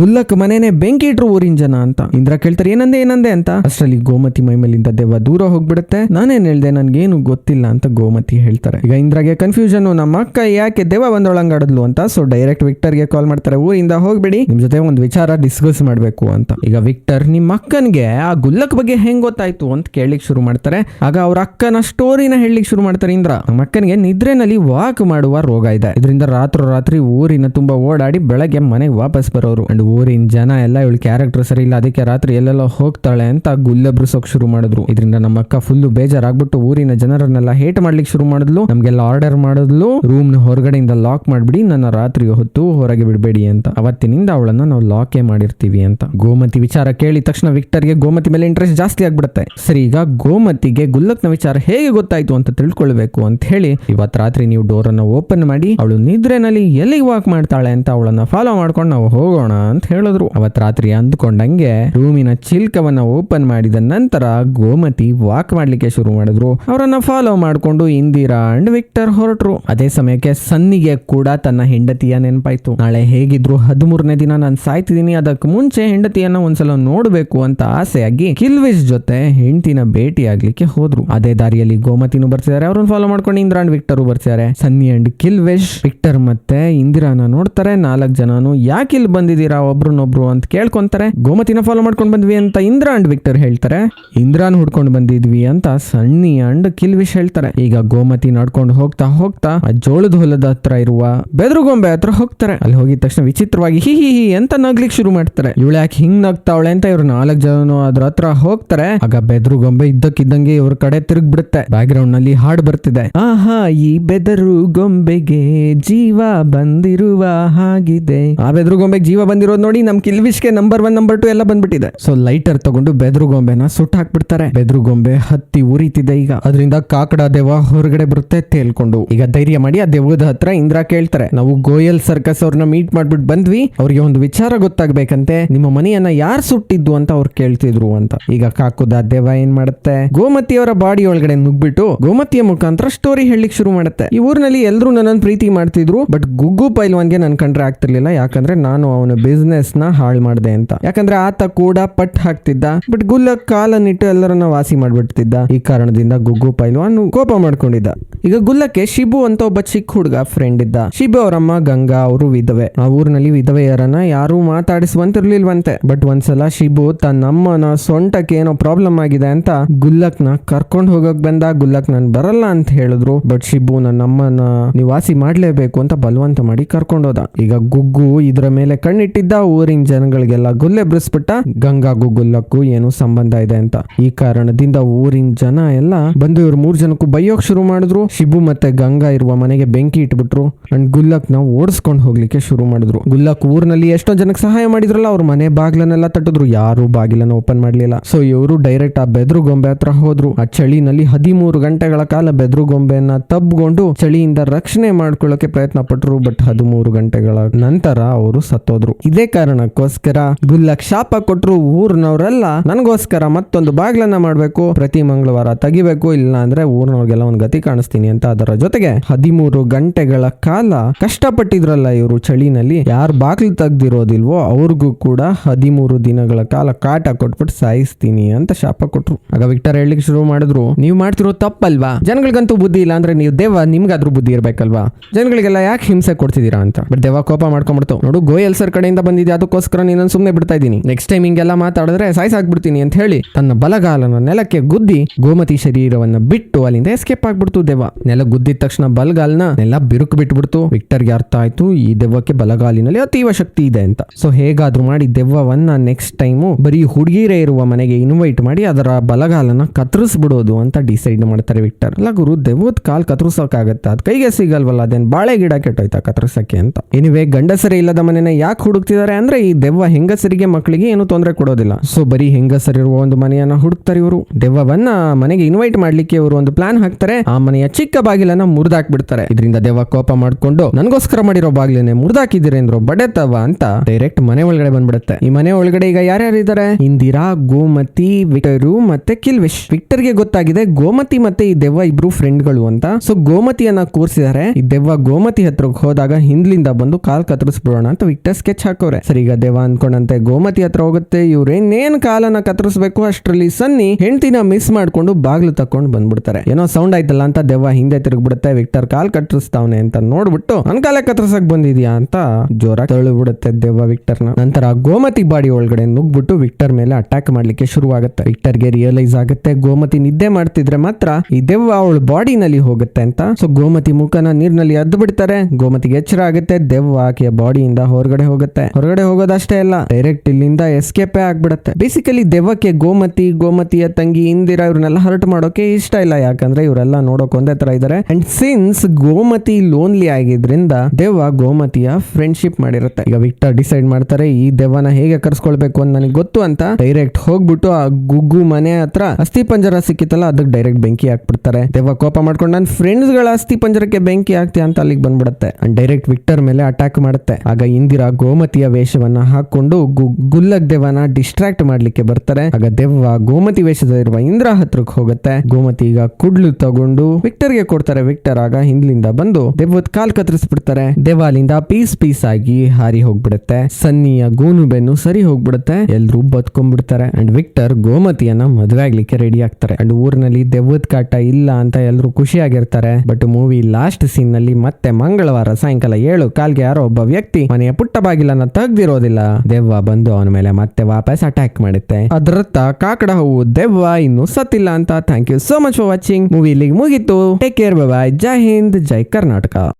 [SPEAKER 1] ಗುಲ್ಲಕ್ ಮನೆನೆ ಬೆಂಕಿ ಇಟ್ರು ಊರಿನ ಜನ ಅಂತ. ಇಂದ್ರ ಕೇಳ್ತಾರೆ, ಏನಂದೆ ಏನಂದೆ ಅಂತ? ಅಷ್ಟರಲ್ಲಿ ಗೋಮತಿ ಮೈ ಮೇಲಿಂದ ದೆವ್ವ ದೂರ ಹೋಗ್ಬಿಡುತ್ತೆ. ನಾನೇನ್ ಹೇಳ್ದೆ, ನನ್ಗೇನು ಗೊತ್ತಿಲ್ಲ ಅಂತ ಗೋಮತಿ ಹೇಳ್ತಾರೆ. ಈಗ ಇಂದ್ರಾಗೆ ಕನ್ಫ್ಯೂಷನ್ ನಮ್ಮ ಅಕ್ಕ ಯಾಕೆ ದೆವ್ವ ಬಂದೊಳಂಗಾಡದ್ಲು ಅಂತ. ಸೊ ಡೈರೆಕ್ಟ್ ವಿಕ್ಟರ್ಗೆ ಕಾಲ್ ಮಾಡ್ತಾರೆ. ಊರಿಂದ ಹೋಗ್ಬೇಡಿ. ನಿಮ್ ಜೊತೆ ಒಂದು ವಿಚಾರ ಡಿಸ್ಕಸ್ ಮಾಡ್ಬೇಕು ಅಂತ. ಈಗ ವಿಕ್ಟರ್ ನಿಮ್ಮ ಅಕ್ಕನ್ಗೆ ಆ ಗುಲ್ಲಕ್ ಬಗ್ಗೆ ಹೆಂಗ್ ಗೊತ್ತಾಯ್ತು ಅಂತ ಕೇಳಲಿಕ್ಕೆ ಶುರು ಮಾಡ್ತಾರೆ. ಆಗ ಅವ್ರ ಅಕ್ಕನ ಸ್ಟೋರಿನ ಹೇಳಲಿಕ್ಕೆ ಶುರು ಮಾಡ್ತಾರೆ ಇಂದ್ರ. ನಮ್ಮ ಅಕ್ಕನಿಗೆ ನಿದ್ರೆನಲ್ಲಿ ವಾಕ್ ಮಾಡುವ ರೋಗ ಇದೆ. ಇದರಿಂದ ರಾತ್ರೋ ರಾತ್ರಿ ಊರಿನ ತುಂಬಾ ಓಡಾಡಿ ಬೆಳಗ್ಗೆ ಮನೆಗೆ ವಾಪಸ್ ಬರೋರು. ಅಂಡ್ ಊರಿನ ಜನ ಎಲ್ಲ ಇವಳು ಕ್ಯಾರೆಕ್ಟರ್ ಸರಿ ಇಲ್ಲ. ಅದಕ್ಕೆ ರಾತ್ರಿ ಎಲ್ಲೆಲ್ಲ ಹೋಗ್ತಾಳೆ ಅಂತ ಗುಲ್ಲೆಬ್ರಿಸೋಕ್ ಶುರು ಮಾಡಿದ್ರು. ಇದರಿಂದ ನಮ್ಮ ಅಕ್ಕ ಫುಲ್ ಬೇಜಾರಾಗ್ಬಿಟ್ಟು ಊರಿನ ಜನರನ್ನೆಲ್ಲ ಹೇಟ್ ಮಾಡ್ಲಿಕ್ಕೆ ಶುರು ಮಾಡಿದ್ಲು. ನಮ್ಗೆಲ್ಲ ಆರ್ಡರ್ ಮಾಡಿದ್ಲು. ರೂಮ್ನ ಹೊರಗಡೆಯಿಂದ ಲಾಕ್ ಮಾಡಿಬಿಡಿ, ನನ್ನ ರಾತ್ರಿ ಹೊತ್ತು ಹೊರಗೆ ಬಿಡಬೇಡಿ ಅಂತ. ಅವತ್ತಿನಿಂದ ಅವಳನ್ನ ನಾವು ಲಾಕೇ ಮಾಡಿರ್ತೀವಿ ಅಂತ. ಗೋಮತಿ ವಿಚಾರ ಕೇಳಿದ ತಕ್ಷಣ ವಿಕ್ಟರ್ಗೆ ಗೋಮತಿ ಮೇಲೆ ಇಂಟ್ರೆಸ್ಟ್ ಜಾಸ್ತಿ ಆಗ್ಬಿಡುತ್ತೆ. ಸರಿ, ಈಗ ಗೋಮತಿಗೆ ಗುಲ್ಲಕ್ನ ವಿಚಾರ ಹೇಗೆ ಗೊತ್ತಾಯ್ತು ಅಂತ ತಿಳ್ಕೊಳ್ಬೇಕು ಅಂತ ಹೇಳಿ ಇವತ್ತು ರಾತ್ರಿ ನೀವು ಡೋರ್ ಅನ್ನ ಓಪನ್ ಮಾಡಿ, ಅವಳು ನಿದ್ರೆನಲ್ಲಿ ಎಲ್ಲಿಗೆ ವಾಕ್ ಮಾಡ್ತಾಳೆ ಅಂತ ಅವಳನ್ನ ಫಾಲೋ ಮಾಡ್ಕೊಂಡು ನಾವು ಹೋಗೋಣ ಅಂತ ಹೇಳಿದ್ರು. ಅವತ್ ರಾತ್ರಿ ಅಂದ್ಕೊಂಡಂಗೆ ರೂಮಿನ ಚಿಲ್ಕವನ್ನ ಓಪನ್ ಮಾಡಿದ ನಂತರ ಗೋಮತಿ ವಾಕ್ ಮಾಡ್ಲಿಕ್ಕೆ ಶುರು ಮಾಡಿದ್ರು. ಅವರನ್ನ ಫಾಲೋ ಮಾಡಿಕೊಂಡು ಇಂದಿರಾ ಅಂಡ್ ವಿಕ್ಟರ್ ಹೊರಟ್ರು. ಅದೇ ಸಮಯಕ್ಕೆ ಸನ್ನಿಗೆ ಕೂಡ ತನ್ನ ಹೆಂಡತಿಯ ನೆನಪಾಯ್ತು. ನಾಳೆ ಹೇಗಿದ್ರು ಹದಿಮೂರನೇ ದಿನ ನಾನು ಸಾಯ್ತಿದ್ದೀನಿ. ಅದಕ್ಕೆ ಮುಂಚೆ ಹೆಂಡತಿಯನ್ನ ಒಂದ್ಸಲ ನೋಡ್ಬೇಕು ಅಂತ ಆಸೆಯಾಗಿ ಕಿಲ್ವಿಸ್ ಜೊತೆ ಹೆಂಡತಿನ ಭೇಟಿ ಆಗ್ಲಿಕ್ಕೆ ಹೋದ್ರು. ಅದೇ ದಾರಿಯಲ್ಲಿ ಗೋಮತಿನೂ ಬರ್ತಿದ್ದಾರೆ. ಅವ್ರನ್ನ ಫಾಲೋ ಮಾಡ್ಕೊಂಡು ಇಂದ್ರಾ ಅಂಡ್ ವಿಕ್ಟರ್ ಬರ್ತಿದ್ದಾರೆ. ಸನ್ನಿ ಅಂಡ್ ಕಿಲ್ವಿಶ್, ವಿಕ್ಟರ್ ಮತ್ತೆ ಇಂದಿರಾನ ನೋಡ್ತಾರೆ. ನಾಲ್ಕು ಜನನು ಯಾಕೆ ಇಲ್ಲಿ ಬಂದಿದ್ದೀರಾ? ಒಬ್ರನ್ನೊಬ್ರು ಅಂತ ಕೇಳ್ಕೊಂತಾರೆ. ಗೋಮತಿನ ಫಾಲೋ ಮಾಡ್ಕೊಂಡು ಬಂದ್ವಿ ಅಂತ ಇಂದ್ರ ಅಂಡ್ ವಿಕ್ಟರ್ ಹೇಳ್ತಾರೆ. ಇಂದ್ರಾನ್ ಹುಡ್ಕೊಂಡು ಬಂದಿದ್ವಿ ಅಂತ ಸಣ್ಣಿ ಅಂಡ್ ಕಿಲ್ವಿಶ್ ಹೇಳ್ತಾರೆ. ಈಗ ಗೋಮತಿ ನಡ್ಕೊಂಡು ಹೋಗ್ತಾ ಹೋಗ್ತಾ ಆ ಜೋಳದ ಹೊಲದ ಹತ್ರ ಇರುವ ಬೆದರುಗೊಂಬೆ ಹತ್ರ ಹೋಗ್ತಾರೆ. ಅಲ್ಲಿ ಹೋಗಿದ ತಕ್ಷಣ ವಿಚಿತ್ರವಾಗಿ ಹಿ ಹಿ ಹಿ ಅಂತ ನಗ್ಲಿಕ್ ಶುರು ಮಾಡ್ತಾರೆ. ಇವಳು ಯಾಕೆ ಹಿಂಗ್ ನಗ್ತಾವಳೆ ಅಂತ ಇವ್ರು ನಾಲ್ಕು ಜನ ಅದ್ರ ಹತ್ರ ಹೋಗ್ತಾರೆ. ಆಗ ಬೆದರುಗೊಂಬೆ ಇದ್ದಕ್ಕಿದ್ದಂಗೆ ಇವ್ರ ಕಡೆ ತಿರುಗ್ ಬಿಡುತ್ತೆ ಬ್ಯಾಕ್ ಗ್ರೌಂಡ್ನಲ್ಲಿ ಹಾಡು ಬರ್ತಿದೆ. ಆಹಾ, ಈ ಬೆದರು ಗೊಂಬೆಗೆ ಜೀವ ಬಂದಿರುವ ಹಾಗಿದೆ. ಆ ಬೆದರು ಗೊಂಬೆಗೆ ಜೀವ ಬಂದಿರೋದು ನೋಡಿ ನಮ್ ಕಿಲ್ವಿಶ್ಗೆ ನಂಬರ್ ಒನ್ ನಂಬರ್ ಟು ಎಲ್ಲ ಬಂದ್ಬಿಟ್ಟಿದೆ. ಸೊ ಲೈಟರ್ ತಗೊಂಡು ಬೆದರು ಗೊಂಬೆನ ಸುಟ್ಟು ಹಾಕ್ಬಿಡ್ತಾರೆ. ಬೆದರು ಗೊಂಬೆ ಹತ್ತಿ ಉರಿತಿದೆ ಈಗ. ಅದರಿಂದ ಕಾಕಡ ದೇವ ಹೊರಗಡೆ ಬರುತ್ತೆ ತೇಲ್ಕೊಂಡು ಈಗ ಧೈರ್ಯ ಮಾಡಿ ಮಾಡಿ ಆ ದೆವ್ವದ ಹತ್ರ ಇಂದ್ರ ಕೇಳ್ತಾರೆ. ನಾವು ಗೋಯಲ್ ಸರ್ಕಸ್ ಅವ್ರನ್ನ ಮೀಟ್ ಮಾಡ್ಬಿಟ್ಟು ಬಂದ್ವಿ. ಅವ್ರಿಗೆ ಒಂದು ವಿಚಾರ ಗೊತ್ತಾಗ್ಬೇಕಂತೆ. ನಿಮ್ಮ ಮನೆಯನ್ನ ಯಾರು ಸುಟ್ಟಿದ್ದು ಅಂತ ಅವ್ರು ಕೇಳ್ತಿದ್ರು ಅಂತ. ಈಗ ಕಾಕುದ ದೇವ ಏನ್ ಮಾಡುತ್ತೆ? ಗೋಮತಿಯವರ ಬಾಡಿ ಒಳಗಡೆ ನುಗ್ಬಿಟ್ಟು ಗೋಮತಿಯ ಮುಖಾಂತರ ಸ್ಟೋರಿ ಹೇಳಲಿಕ್ಕೆ ಶುರು ಮಾಡುತ್ತೆ. ಈ ಊರಿನಲ್ಲಿ ಎಲ್ಲರೂ ನನ್ನನ್ನು ಪ್ರೀತಿ ಮಾಡ್ತಿದ್ರು ಬಟ್ ಗುಗ್ಗು ಪೈಲ್ವಾನ್ಗೆ ನನ್ ಕಂಡ್ರೆ ಆಗ್ತಿರ್ಲಿಲ್ಲ. ಯಾಕಂದ್ರೆ ನಾನು ಅವನ ಬಿಸ್ನೆಸ್ನ ಹಾಳು ಮಾಡಿದೆ ಅಂತ. ಯಾಕಂದ್ರೆ ಆತ ಕೂಡ ಪಟ್ ಹಾಕ್ತಿದ್ದ ಬಟ್ ಗುಲ್ಲ ಕಾಲನ್ನಿಟ್ಟು ಎಲ್ಲರನ್ನ ವಾಸಿ ಮಾಡ್ಬಿಡ್ತಿದ್ದ. ಈ ಕಾರಣದಿಂದ ಗುಗ್ಗು ಪೈಲ್ವಾನ್ ಕೋಪ ಮಾಡ್ಕೊಂಡಿದ್ದ. ಈಗ ಗುಲ್ಲಕ್ಕೆ ಶಿಬು ಅಂತ ಒಬ್ಬ ಚಿಕ್ಕ ಹುಡುಗ ಫ್ರೆಂಡ್ ಇದ್ದ. ಶಿಬು ಅವರಮ್ಮ, ಗಂಗಾ ಅವರು ವಿಧವೆ. ಆ ಊರಿನಲ್ಲಿ ವಿಧವೆಯರನ್ನ ಯಾರು ಮಾತಾಡಿಸುವಂತಿರ್ಲಿಲ್ವಂತೆ. ಬಟ್ ಒಂದ್ಸಲ ಶಿಬು ತನ್ನಮ್ಮನ ಸೊಂಟಕ್ಕೆ ಏನೋ ಪ್ರಾಬ್ಲಮ್ ಆಗಿದೆ ಅಂತ ಗುಲ್ಲಕ್ನ ಕರ್ಕೊಂಡ್ ಹೋಗಕ್ ಬಂದ. ಗುಲ್ಲಕ್ ನನ್ ಬರಲ್ಲ ಅಂತ ಹೇಳಿದ್ರು. ಬಟ್ ಶಿಬು ನನ್ನ ಅಮ್ಮನ ನಿವಾಸಿ ಮಾಡ್ಲೇಬೇಕು ಅಂತ ಬಲವಂತ ಮಾಡಿ ಕರ್ಕೊಂಡೋದ ಈಗ ಗುಗ್ಗು ಇದ್ರ ಮೇಲೆ ಕಣ್ಣಿಟ್ಟಿದ್ದ. ಊರಿನ ಜನಗಳಿಗೆಲ್ಲ ಗುಲ್ಲೆ ಬ್ರಿಸ್ಬಿಟ್ಟ ಗಂಗಾಗೂ ಗುಲ್ಲಕ್ಕೂ ಏನು ಸಂಬಂಧ ಇದೆ ಅಂತ. ಈ ಕಾರಣದಿಂದ ಊರಿನ ಜನ ಎಲ್ಲ ಬಂದು ಇವ್ರು ಮೂರ್ ಜನಕ್ಕೂ ಬೈಯೋಕ್ ಶುರು ಮಾಡಿದ್ರು. ಶಿಬು ಮತ್ತೆ ಗಂಗಾ ಇರುವ ಮನೆಗೆ ಬೆಂಕಿ ಇಟ್ಬಿಟ್ರು ಅಂಡ್ ಗುಲ್ಲಕ್ನ ಓಡಿಸ್ಕೊಂಡು ಹೋಗ್ಲಿಕ್ಕೆ ಶುರು ಮಾಡಿದ್ರು. ಗುಲ್ಲಕ್ ಊರಿನಲ್ಲಿ ಎಷ್ಟೋ ಜನಕ್ಕೆ ಸಹಾಯ ಮಾಡಿದ್ರಲ್ಲ, ಅವ್ರ ಮನೆ ಬಾಗ್ಲನ್ನೆಲ್ಲ ತಟ್ಟಿದ್ರು. ಯಾರು ಬಾಗಿಲನ್ನ ಓಪನ್ ಮಾಡ್ಲಿಲ್ಲ. ಸೊ ಇವರು ಡೈರೆಕ್ಟ್ ಆ ಬೆದ್ರು ಗೊಂಬೆ ಹತ್ರ ಹೋದ್ರು. ಆ ಚಳಿನಲ್ಲಿ ಹದಿಮೂರು ಗಂಟೆಗಳ ಕಾಲ ಬೆದ್ರು ಗೊಂಬೆಯನ್ನ ತಬ್ಕೊಂಡು ಚಳಿಯಿಂದ ರಕ್ಷಣೆ ಮಾಡ್ಕೊಳ್ಳೋಕೆ ಪ್ರಯತ್ನ ಪಟ್ರು. ಬಟ್ ಹದಿಮೂರು ಗಂಟೆಗಳ ನಂತರ ಅವರು ಸತ್ತೋದ್ರು. ಇದೇ ಕಾರಣಕ್ಕೋಸ್ಕರ ಗುಲ್ಲಕ್ ಶಾಪ ಕೊಟ್ರು. ಊರಿನವರೆಲ್ಲ, ನನಗೋಸ್ಕರ ಮತ್ತೊಂದು ಬಾಗ್ಲನ್ನ ಮಾಡ್ಬೇಕು. ಪ್ರತಿ ಮಂಗಳವಾರ ತೆಗಿಬೇಕು. ಇಲ್ಲ ಅಂದ್ರೆ ಊರಿನವ್ರಿಗೆಲ್ಲ ಒಂದು ಗತಿ ಕಾಣಿಸ್ತೀನಿ ಅಂತ ಅದರ ಜೊತೆಗೆ ಹದಿಮೂರು ಗಂಟೆಗಳ ಕಾಲ ಕಷ್ಟಪಟ್ಟಿದ್ರಲ್ಲ ಇವರು ಚಳಿನಲ್ಲಿ. ಯಾರು ಬಾಗಿಲು ತೆಗ್ದಿರೋದಿಲ್ವೋ ಅವ್ರಿಗೂ ಕೂಡ ಹದಿಮೂರು ದಿನಗಳ ಕಾಲ ಕಾಟ ಕೊಟ್ಬಿಟ್ಟು ಸಾಯಿಸ್ತೀನಿ ಅಂತ ಶಾಪ ಕೊಟ್ರು. ಆಗ ವಿಕ್ಟರ್ ಹೇಳಲಿಕ್ಕೆ ಶುರು ಮಾಡಿದ್ರು, ನೀವು ಮಾಡ್ತಿರೋ ತಪ್ಪಲ್ವಾ? ಜನಗಳಿಗಂತೂ ಬುದ್ಧಿ ಇಲ್ಲ ಅಂದ್ರೆ ನೀವು ದೇವ ನಿಮ್ಗಾದ್ರೂ ಬುದ್ಧಿ ಇರ್ಬೇಕಲ್ವಾ? ಜನಗಳಿಗೆಲ್ಲ ಯಾಕೆ ಹಿಂಸೆ ಕೊಡ್ತಿದ್ದೀರಾ ಅಂತ? ಬಟ್ ದೇವ ಕೋಪ ಮಾಡ್ಕೊಂಡ್ಬಿಡ್ತು. ನೋಡು, ಗೋಯಲ್ ಸರ್ ಕಡೆಯಿಂದ ಬಂದಿದೆ ಅದಕ್ಕೋಸ್ಕರ ನೀನು ಸುಮ್ಮನೆ ಬಿಡ್ತಾ ಇದ್ದೀನಿ. ನೆಕ್ಸ್ಟ್ ಟೈಮ್ ಹಿಂಗೆಲ್ಲ ಮಾತಾಡಿದ್ರೆ ಸಾಯ್ಸಾಕ್ಬಿಡ್ತೀನಿ ಅಂತ ಹೇಳಿ ತನ್ನ ಬಲಗಾಲನ ನೆಲಕ್ಕೆ ಗುದ್ದಿ ಗೋಮತಿ ಶರೀರವನ್ನ ಬಿಟ್ಟು ಅಲ್ಲಿಂದ ಎಸ್ಕೇಪ್ ಆಗ್ಬಿಡ್ತು ದೇವ ನೆಲ ಗುದ್ದಿದ ತಕ್ಷಣ ಬಲಗಾಲ್ನ ನೆಲ ಬಿರುಕು ಬಿಟ್ಬಿಡ್ತು. ವಿಕ್ಟರ್ಗೆ ಅರ್ಥ ಆಯ್ತು, ಈ ದೆವ್ವಕ್ಕೆ ಬಲಗಾಲಿನಲ್ಲಿ ಅತೀವ ಶಕ್ತಿ ಇದೆ ಅಂತ. ಸೊ ಹೇಗಾದ್ರೂ ಮಾಡಿ ದೆವ್ವವನ್ನ ನೆಕ್ಸ್ಟ್ ಟೈಮು ಬರೀ ಹುಡುಗಿರೇ ಇರುವ ಮನೆಗೆ ಇನ್ವೈಟ್ ಮಾಡಿ ಅದರ ಬಲಗಾಲನ ಕತ್ತರಿಸ್ಬಿಡೋದು ಅಂತ ಡಿಸೈಡ್ ಮಾಡ್ತಾರೆ ವಿಕ್ಟರ್. ಅಲ್ಲ ಗುರು, ದೆವ್ವದ ಕಾಲ್ ಕತ್ತರಿಸೋಕ್ಕಾಗತ್ತಾ ಅದ್ ಕೈಗೆ ಸಿಗಲ್ವಲ್ಲ, ಅದೇನ್ ಬಾಳೆ ಗಿಡ ಕೆಟ್ಟೋಯ್ತಾ ಕತ್ರಿಸಕ್ಕೆ ಅಂತ. ಎನಿವೆ ಗಂಡಸರೇ ಇಲ್ಲದ ಮನೆನ ಯಾಕೆ ಹುಡುಕ್ತಿದ್ದಾರೆ ಅಂದ್ರೆ ಈ ದೆವ್ವ ಹೆಂಗಸರಿಗೆ ಮಕ್ಕಳಿಗೆ ಏನು ತೊಂದರೆ ಕೊಡೋದಿಲ್ಲ. ಸೊ ಬರೀ ಹೆಂಗಸರಿರುವ ಒಂದು ಮನೆಯನ್ನ ಹುಡುಕ್ತಾರೆ ಇವರು. ದೆವ್ವವನ್ನ ಮನೆಗೆ ಇನ್ವೈಟ್ ಮಾಡ್ಲಿಕ್ಕೆ ಇವರು ಒಂದು ಪ್ಲಾನ್ ಹಾಕ್ತಾರೆ. ಆ ಮನೆಯ ಚಿಕ್ಕ ಬಾಗಿಲನ್ನ ಮುರಿದಾಕ್ಬಿಡ್ತಾರೆ. ಇದರಿಂದ ದೇವ ಕೋಪ ಮಾಡ್ಕೊಂಡು, ನನಗೋಸ್ಕರ ಮಾಡಿರೋ ಬಾಗ್ಲೇನೆ ಮುರಿದಾಕಿದ್ದೀರಿ ಅಂದ್ರು ಬಡೆತವ ಅಂತ ಡೈರೆಕ್ಟ್ ಮನೆ ಒಳಗಡೆ ಬಂದ್ಬಿಡುತ್ತೆ. ಈ ಮನೆ ಒಳಗಡೆ ಈಗ ಯಾರ್ಯಾರು ಇದ್ದಾರೆ ಇಂದಿರಾ, ಗೋಮತಿ, ವಿಕ್ಟರು ಮತ್ತೆ ಕಿಲ್ವಿಶ್. ವಿಕ್ಟರ್ಗೆ ಗೊತ್ತಾಗಿದೆ ಗೋಮತಿ ಮತ್ತೆ ಈ ದೆವ್ವ ಇಬ್ರು ಫ್ರೆಂಡ್ಗಳು ಅಂತ. ಸೊ ಗೋಮತಿಯನ್ನ ಕೂರಿಸಿದ್ದಾರೆ ಈ ದೆವ್ವ ಗೋಮತಿ ಹತ್ರ ಹೋದಾಗ ಹಿಂದ್ಲಿಂದ ಬಂದು ಕಾಲ್ ಕತ್ತರಿಸ್ಬಿಡೋಣ ಅಂತ ವಿಕ್ಟರ್ ಸ್ಕೆಚ್ ಹಾಕೋರೆ ಸರಿ, ಈಗ ದೆವ್ವ ಅನ್ಕೊಂಡಂತೆ ಗೋಮತಿ ಹತ್ರ ಹೋಗುತ್ತೆ. ಇವ್ರೇನೇನ್ ಕಾಲನ್ನ ಕತ್ತರಿಸಬೇಕು ಅಷ್ಟರಲ್ಲಿ ಸನ್ನಿ ಹೆಂಡತಿನ ಮಿಸ್ ಮಾಡ್ಕೊಂಡು ಬಾಗ್ಲು ತಕೊಂಡು ಬಂದ್ಬಿಡ್ತಾರೆ. ಏನೋ ಸೌಂಡ್ ಆಯ್ತಲ್ಲ ಅಂತ ದೆವ್ವ ಹಿಂದೆ ತಿರುಗ್ಬಿಡುತ್ತೆ. ವಿಕ್ಟರ್ ಕಾಲ್ ಕತ್ತರಿಸ್ತಾವನೆ ಅಂತ ನೋಡ್ಬಿಟ್ಟು, ನನ್ ಕಾಲ ಕತ್ತರಿಸಕ್ ಬಂದಿದ್ಯಾ? ಅಂತ ಜೋರ ಬಿಡುತ್ತೆ ದೆವ್ವ ವಿಕ್ಟರ್ನ. ನಂತರ ಗೋಮತಿ ಬಾಡಿ ಒಳಗಡೆ ನುಗ್ಬಿಟ್ಟು ವಿಕ್ಟರ್ ಮೇಲೆ ಅಟ್ಯಾಕ್ ಮಾಡ್ಲಿಕ್ಕೆ ಶುರುವಾಗತ್ತೆ. ವಿಕ್ಟರ್ಗೆ ರಿಯಲೈಸ್ ಆಗುತ್ತೆ, ಗೋಮತಿ ನಿದ್ದೆ ಮಾಡ್ತಿದ್ರೆ ಮಾತ್ರ ಈ ದೆವ್ವ ಅವಳ ಬಾಡಿನಲ್ಲಿ ಹೋಗುತ್ತೆ ಅಂತ. ಸೊ ಗೋಮತಿ ಮುಖನ ನೀರಿನಲ್ಲಿ ಅದ್ದು ಬಿಡ್ತಾರೆ. ಗೋಮತಿಗೆ ಎಚ್ಚರ ಆಗುತ್ತೆ, ದೆವ್ವ ಆಕೆಯ ಬಾಡಿಯಿಂದ ಹೊರಗಡೆ ಹೋಗುತ್ತೆ. ಹೊರಗಡೆ ಹೋಗೋದಷ್ಟೇ ಅಲ್ಲ ಡೈರೆಕ್ಟ್ ಇಲ್ಲಿಂದ ಎಸ್ಕೇಪೇ ಆಗ್ಬಿಡುತ್ತೆ. ಬೇಸಿಕಲಿ ದೆವ್ವಕ್ಕೆ ಗೋಮತಿ, ಗೋಮತಿಯ ತಂಗಿ ಇಂದಿರಾ ಇವ್ರನ್ನೆಲ್ಲ ಹರ್ಟ್ ಮಾಡೋಕೆ ಇಷ್ಟ ಇಲ್ಲ. ಯಾಕಂದ್ರೆ ಇವರೆಲ್ಲ ನೋಡೋಕೆ ಒಂದೇ ತರ ಇದಾರೆ. ಅಂಡ್ ಸಿನ್ಸ್ ಗೋಮತಿ ಲೋನ್ಲಿ ಆಗಿದ್ರಿಂದ ದೆವ್ವ ಗೋಮತಿಯ ಫ್ರೆಂಡ್ಶಿಪ್ ಮಾಡಿರುತ್ತೆ. ಈಗ ವಿಕ್ಟರ್ ಡಿಸೈಡ್ ಮಾಡ್ತಾರೆ, ಈ ದೆವ್ವನ ಹೇಗೆ ಕರ್ಸ್ಕೊಳ್ಬೇಕು ಅಂತ ನನಗೆ ಗೊತ್ತು ಅಂತ ಡೈರೆಕ್ಟ್ ಹೋಗ್ಬಿಟ್ಟು ಆ ಗುಗ್ಗು ಮನೆ ಹತ್ರ ಅಸ್ಥಿ ಪಂಜರ ಸಿಕ್ಕಿತ್ತಲ್ಲ ಅದಕ್ಕೆ ಡೈರೆಕ್ಟ್ ಬೆಂಕಿ ಹಾಕ್ಬಿಡ್ತಾರೆ. ದೆವ್ವ ಕೋಪ ಮಾಡ್ಕೊಂಡು ನನ್ನ ಫ್ರೆಂಡ್ಸ್ಗಳ ಅಸ್ಥಿ ಪಂಜರಕ್ಕೆ ಬೆಂಕಿ ಹಾಕ್ತಿ ಅಂತ ಅಲ್ಲಿಗೆ ಬಂದ್ಬಿಡುತ್ತೆ. ಅಂಡ್ ಡೈರೆಕ್ಟ್ ವಿಕ್ಟರ್ ಮೇಲೆ ಅಟ್ಯಾಕ್ ಮಾಡುತ್ತೆ. ಆಗ ಇಂದಿರಾ ಗೋಮತಿಯ ವೇಷವನ್ನ ಹಾಕೊಂಡು ಗು- ಗುಲ್ಲಕ್ ದೆವ್ವನ ಡಿಸ್ಟ್ರಾಕ್ಟ್ ಮಾಡ್ಲಿಕ್ಕೆ ಬರ್ತಾರೆ. ಆಗ ದೆವ್ವ ಗೋಮತಿ ವೇಷದಲ್ಲಿರುವ ಇಂದ್ರ ಹತ್ರಕ್ಕೆ ಹೋಗುತ್ತೆ. ಗೋಮತಿ ಈಗ ಕುಡ್ಲು ತಗೊಂಡು ವಿಕ್ಟರ್ಗೆ ಕೊಡ್ತಾರೆ. ವಿಕ್ಟರ್ ಆಗ ಹಿಂದ್ಲಿಂದ ಬಂದು ದೆವ್ವದ ಕಾಲ್ ಕತ್ತರಿಸ್ಬಿಡ್ತಾರೆ. ದೆವಾಲಿಂದ ಪೀಸ್ ಪೀಸ್ ಆಗಿ ಹಾರಿ ಹೋಗ್ಬಿಡುತ್ತೆ. ಸನ್ನಿಯ ಗೋನು ಬೆನ್ನು ಸರಿ ಹೋಗ್ಬಿಡುತ್ತೆ. ಎಲ್ರು ಬದ್ಕೊಂಡ್ಬಿಡ್ತಾರೆ. ಅಂಡ್ ವಿಕ್ಟರ್ ಗೋಮತಿಯನ್ನ ಮದುವೆ ಆಗ್ಲಿಕ್ಕೆ ರೆಡಿ ಆಗ್ತಾರೆ. ಅಂಡ್ ಊರಿನಲ್ಲಿ ದೆವ್ವದ ಕಾಟ ಇಲ್ಲ ಅಂತ ಎಲ್ಲರೂ ಖುಷಿಯಾಗಿರ್ತಾರೆ. ಬಟ್ ಮೂವಿ ಲಾಸ್ಟ್ ಸೀನ್ನಲ್ಲಿ ಮತ್ತೆ ಮಂಗಳವಾರ ಸಾಯಂಕಾಲ ಏಳು ಕಾಲ್ಗೆ ಯಾರೋ ಒಬ್ಬ ವ್ಯಕ್ತಿ ಮನೆಯ ಪುಟ್ಟ ಬಾಗಿಲನ್ನ ತೆಗ್ದಿರೋದಿಲ್ಲ. ದೆವ್ವ ಬಂದು ಅವನ ಮೇಲೆ ಮತ್ತೆ ವಾಪಸ್ ಅಟ್ಯಾಕ್ ಮಾಡುತ್ತೆ. ಅದರತ್ತ ಕಾಕಡ ಹೂವು ದೆವ್ವ ಇನ್ನು ಸತ್ತಿಲ್ಲ ಅಂತ thank you so much for watching movie ಇಲ್ಲಿಗೆ ಮುಗೀತು. ಟೇಕ್ ಕೇರ್ ಬಾಯ್ ಜೈ ಹಿಂದ್. ಜೈ ಕರ್ನಾಟಕ.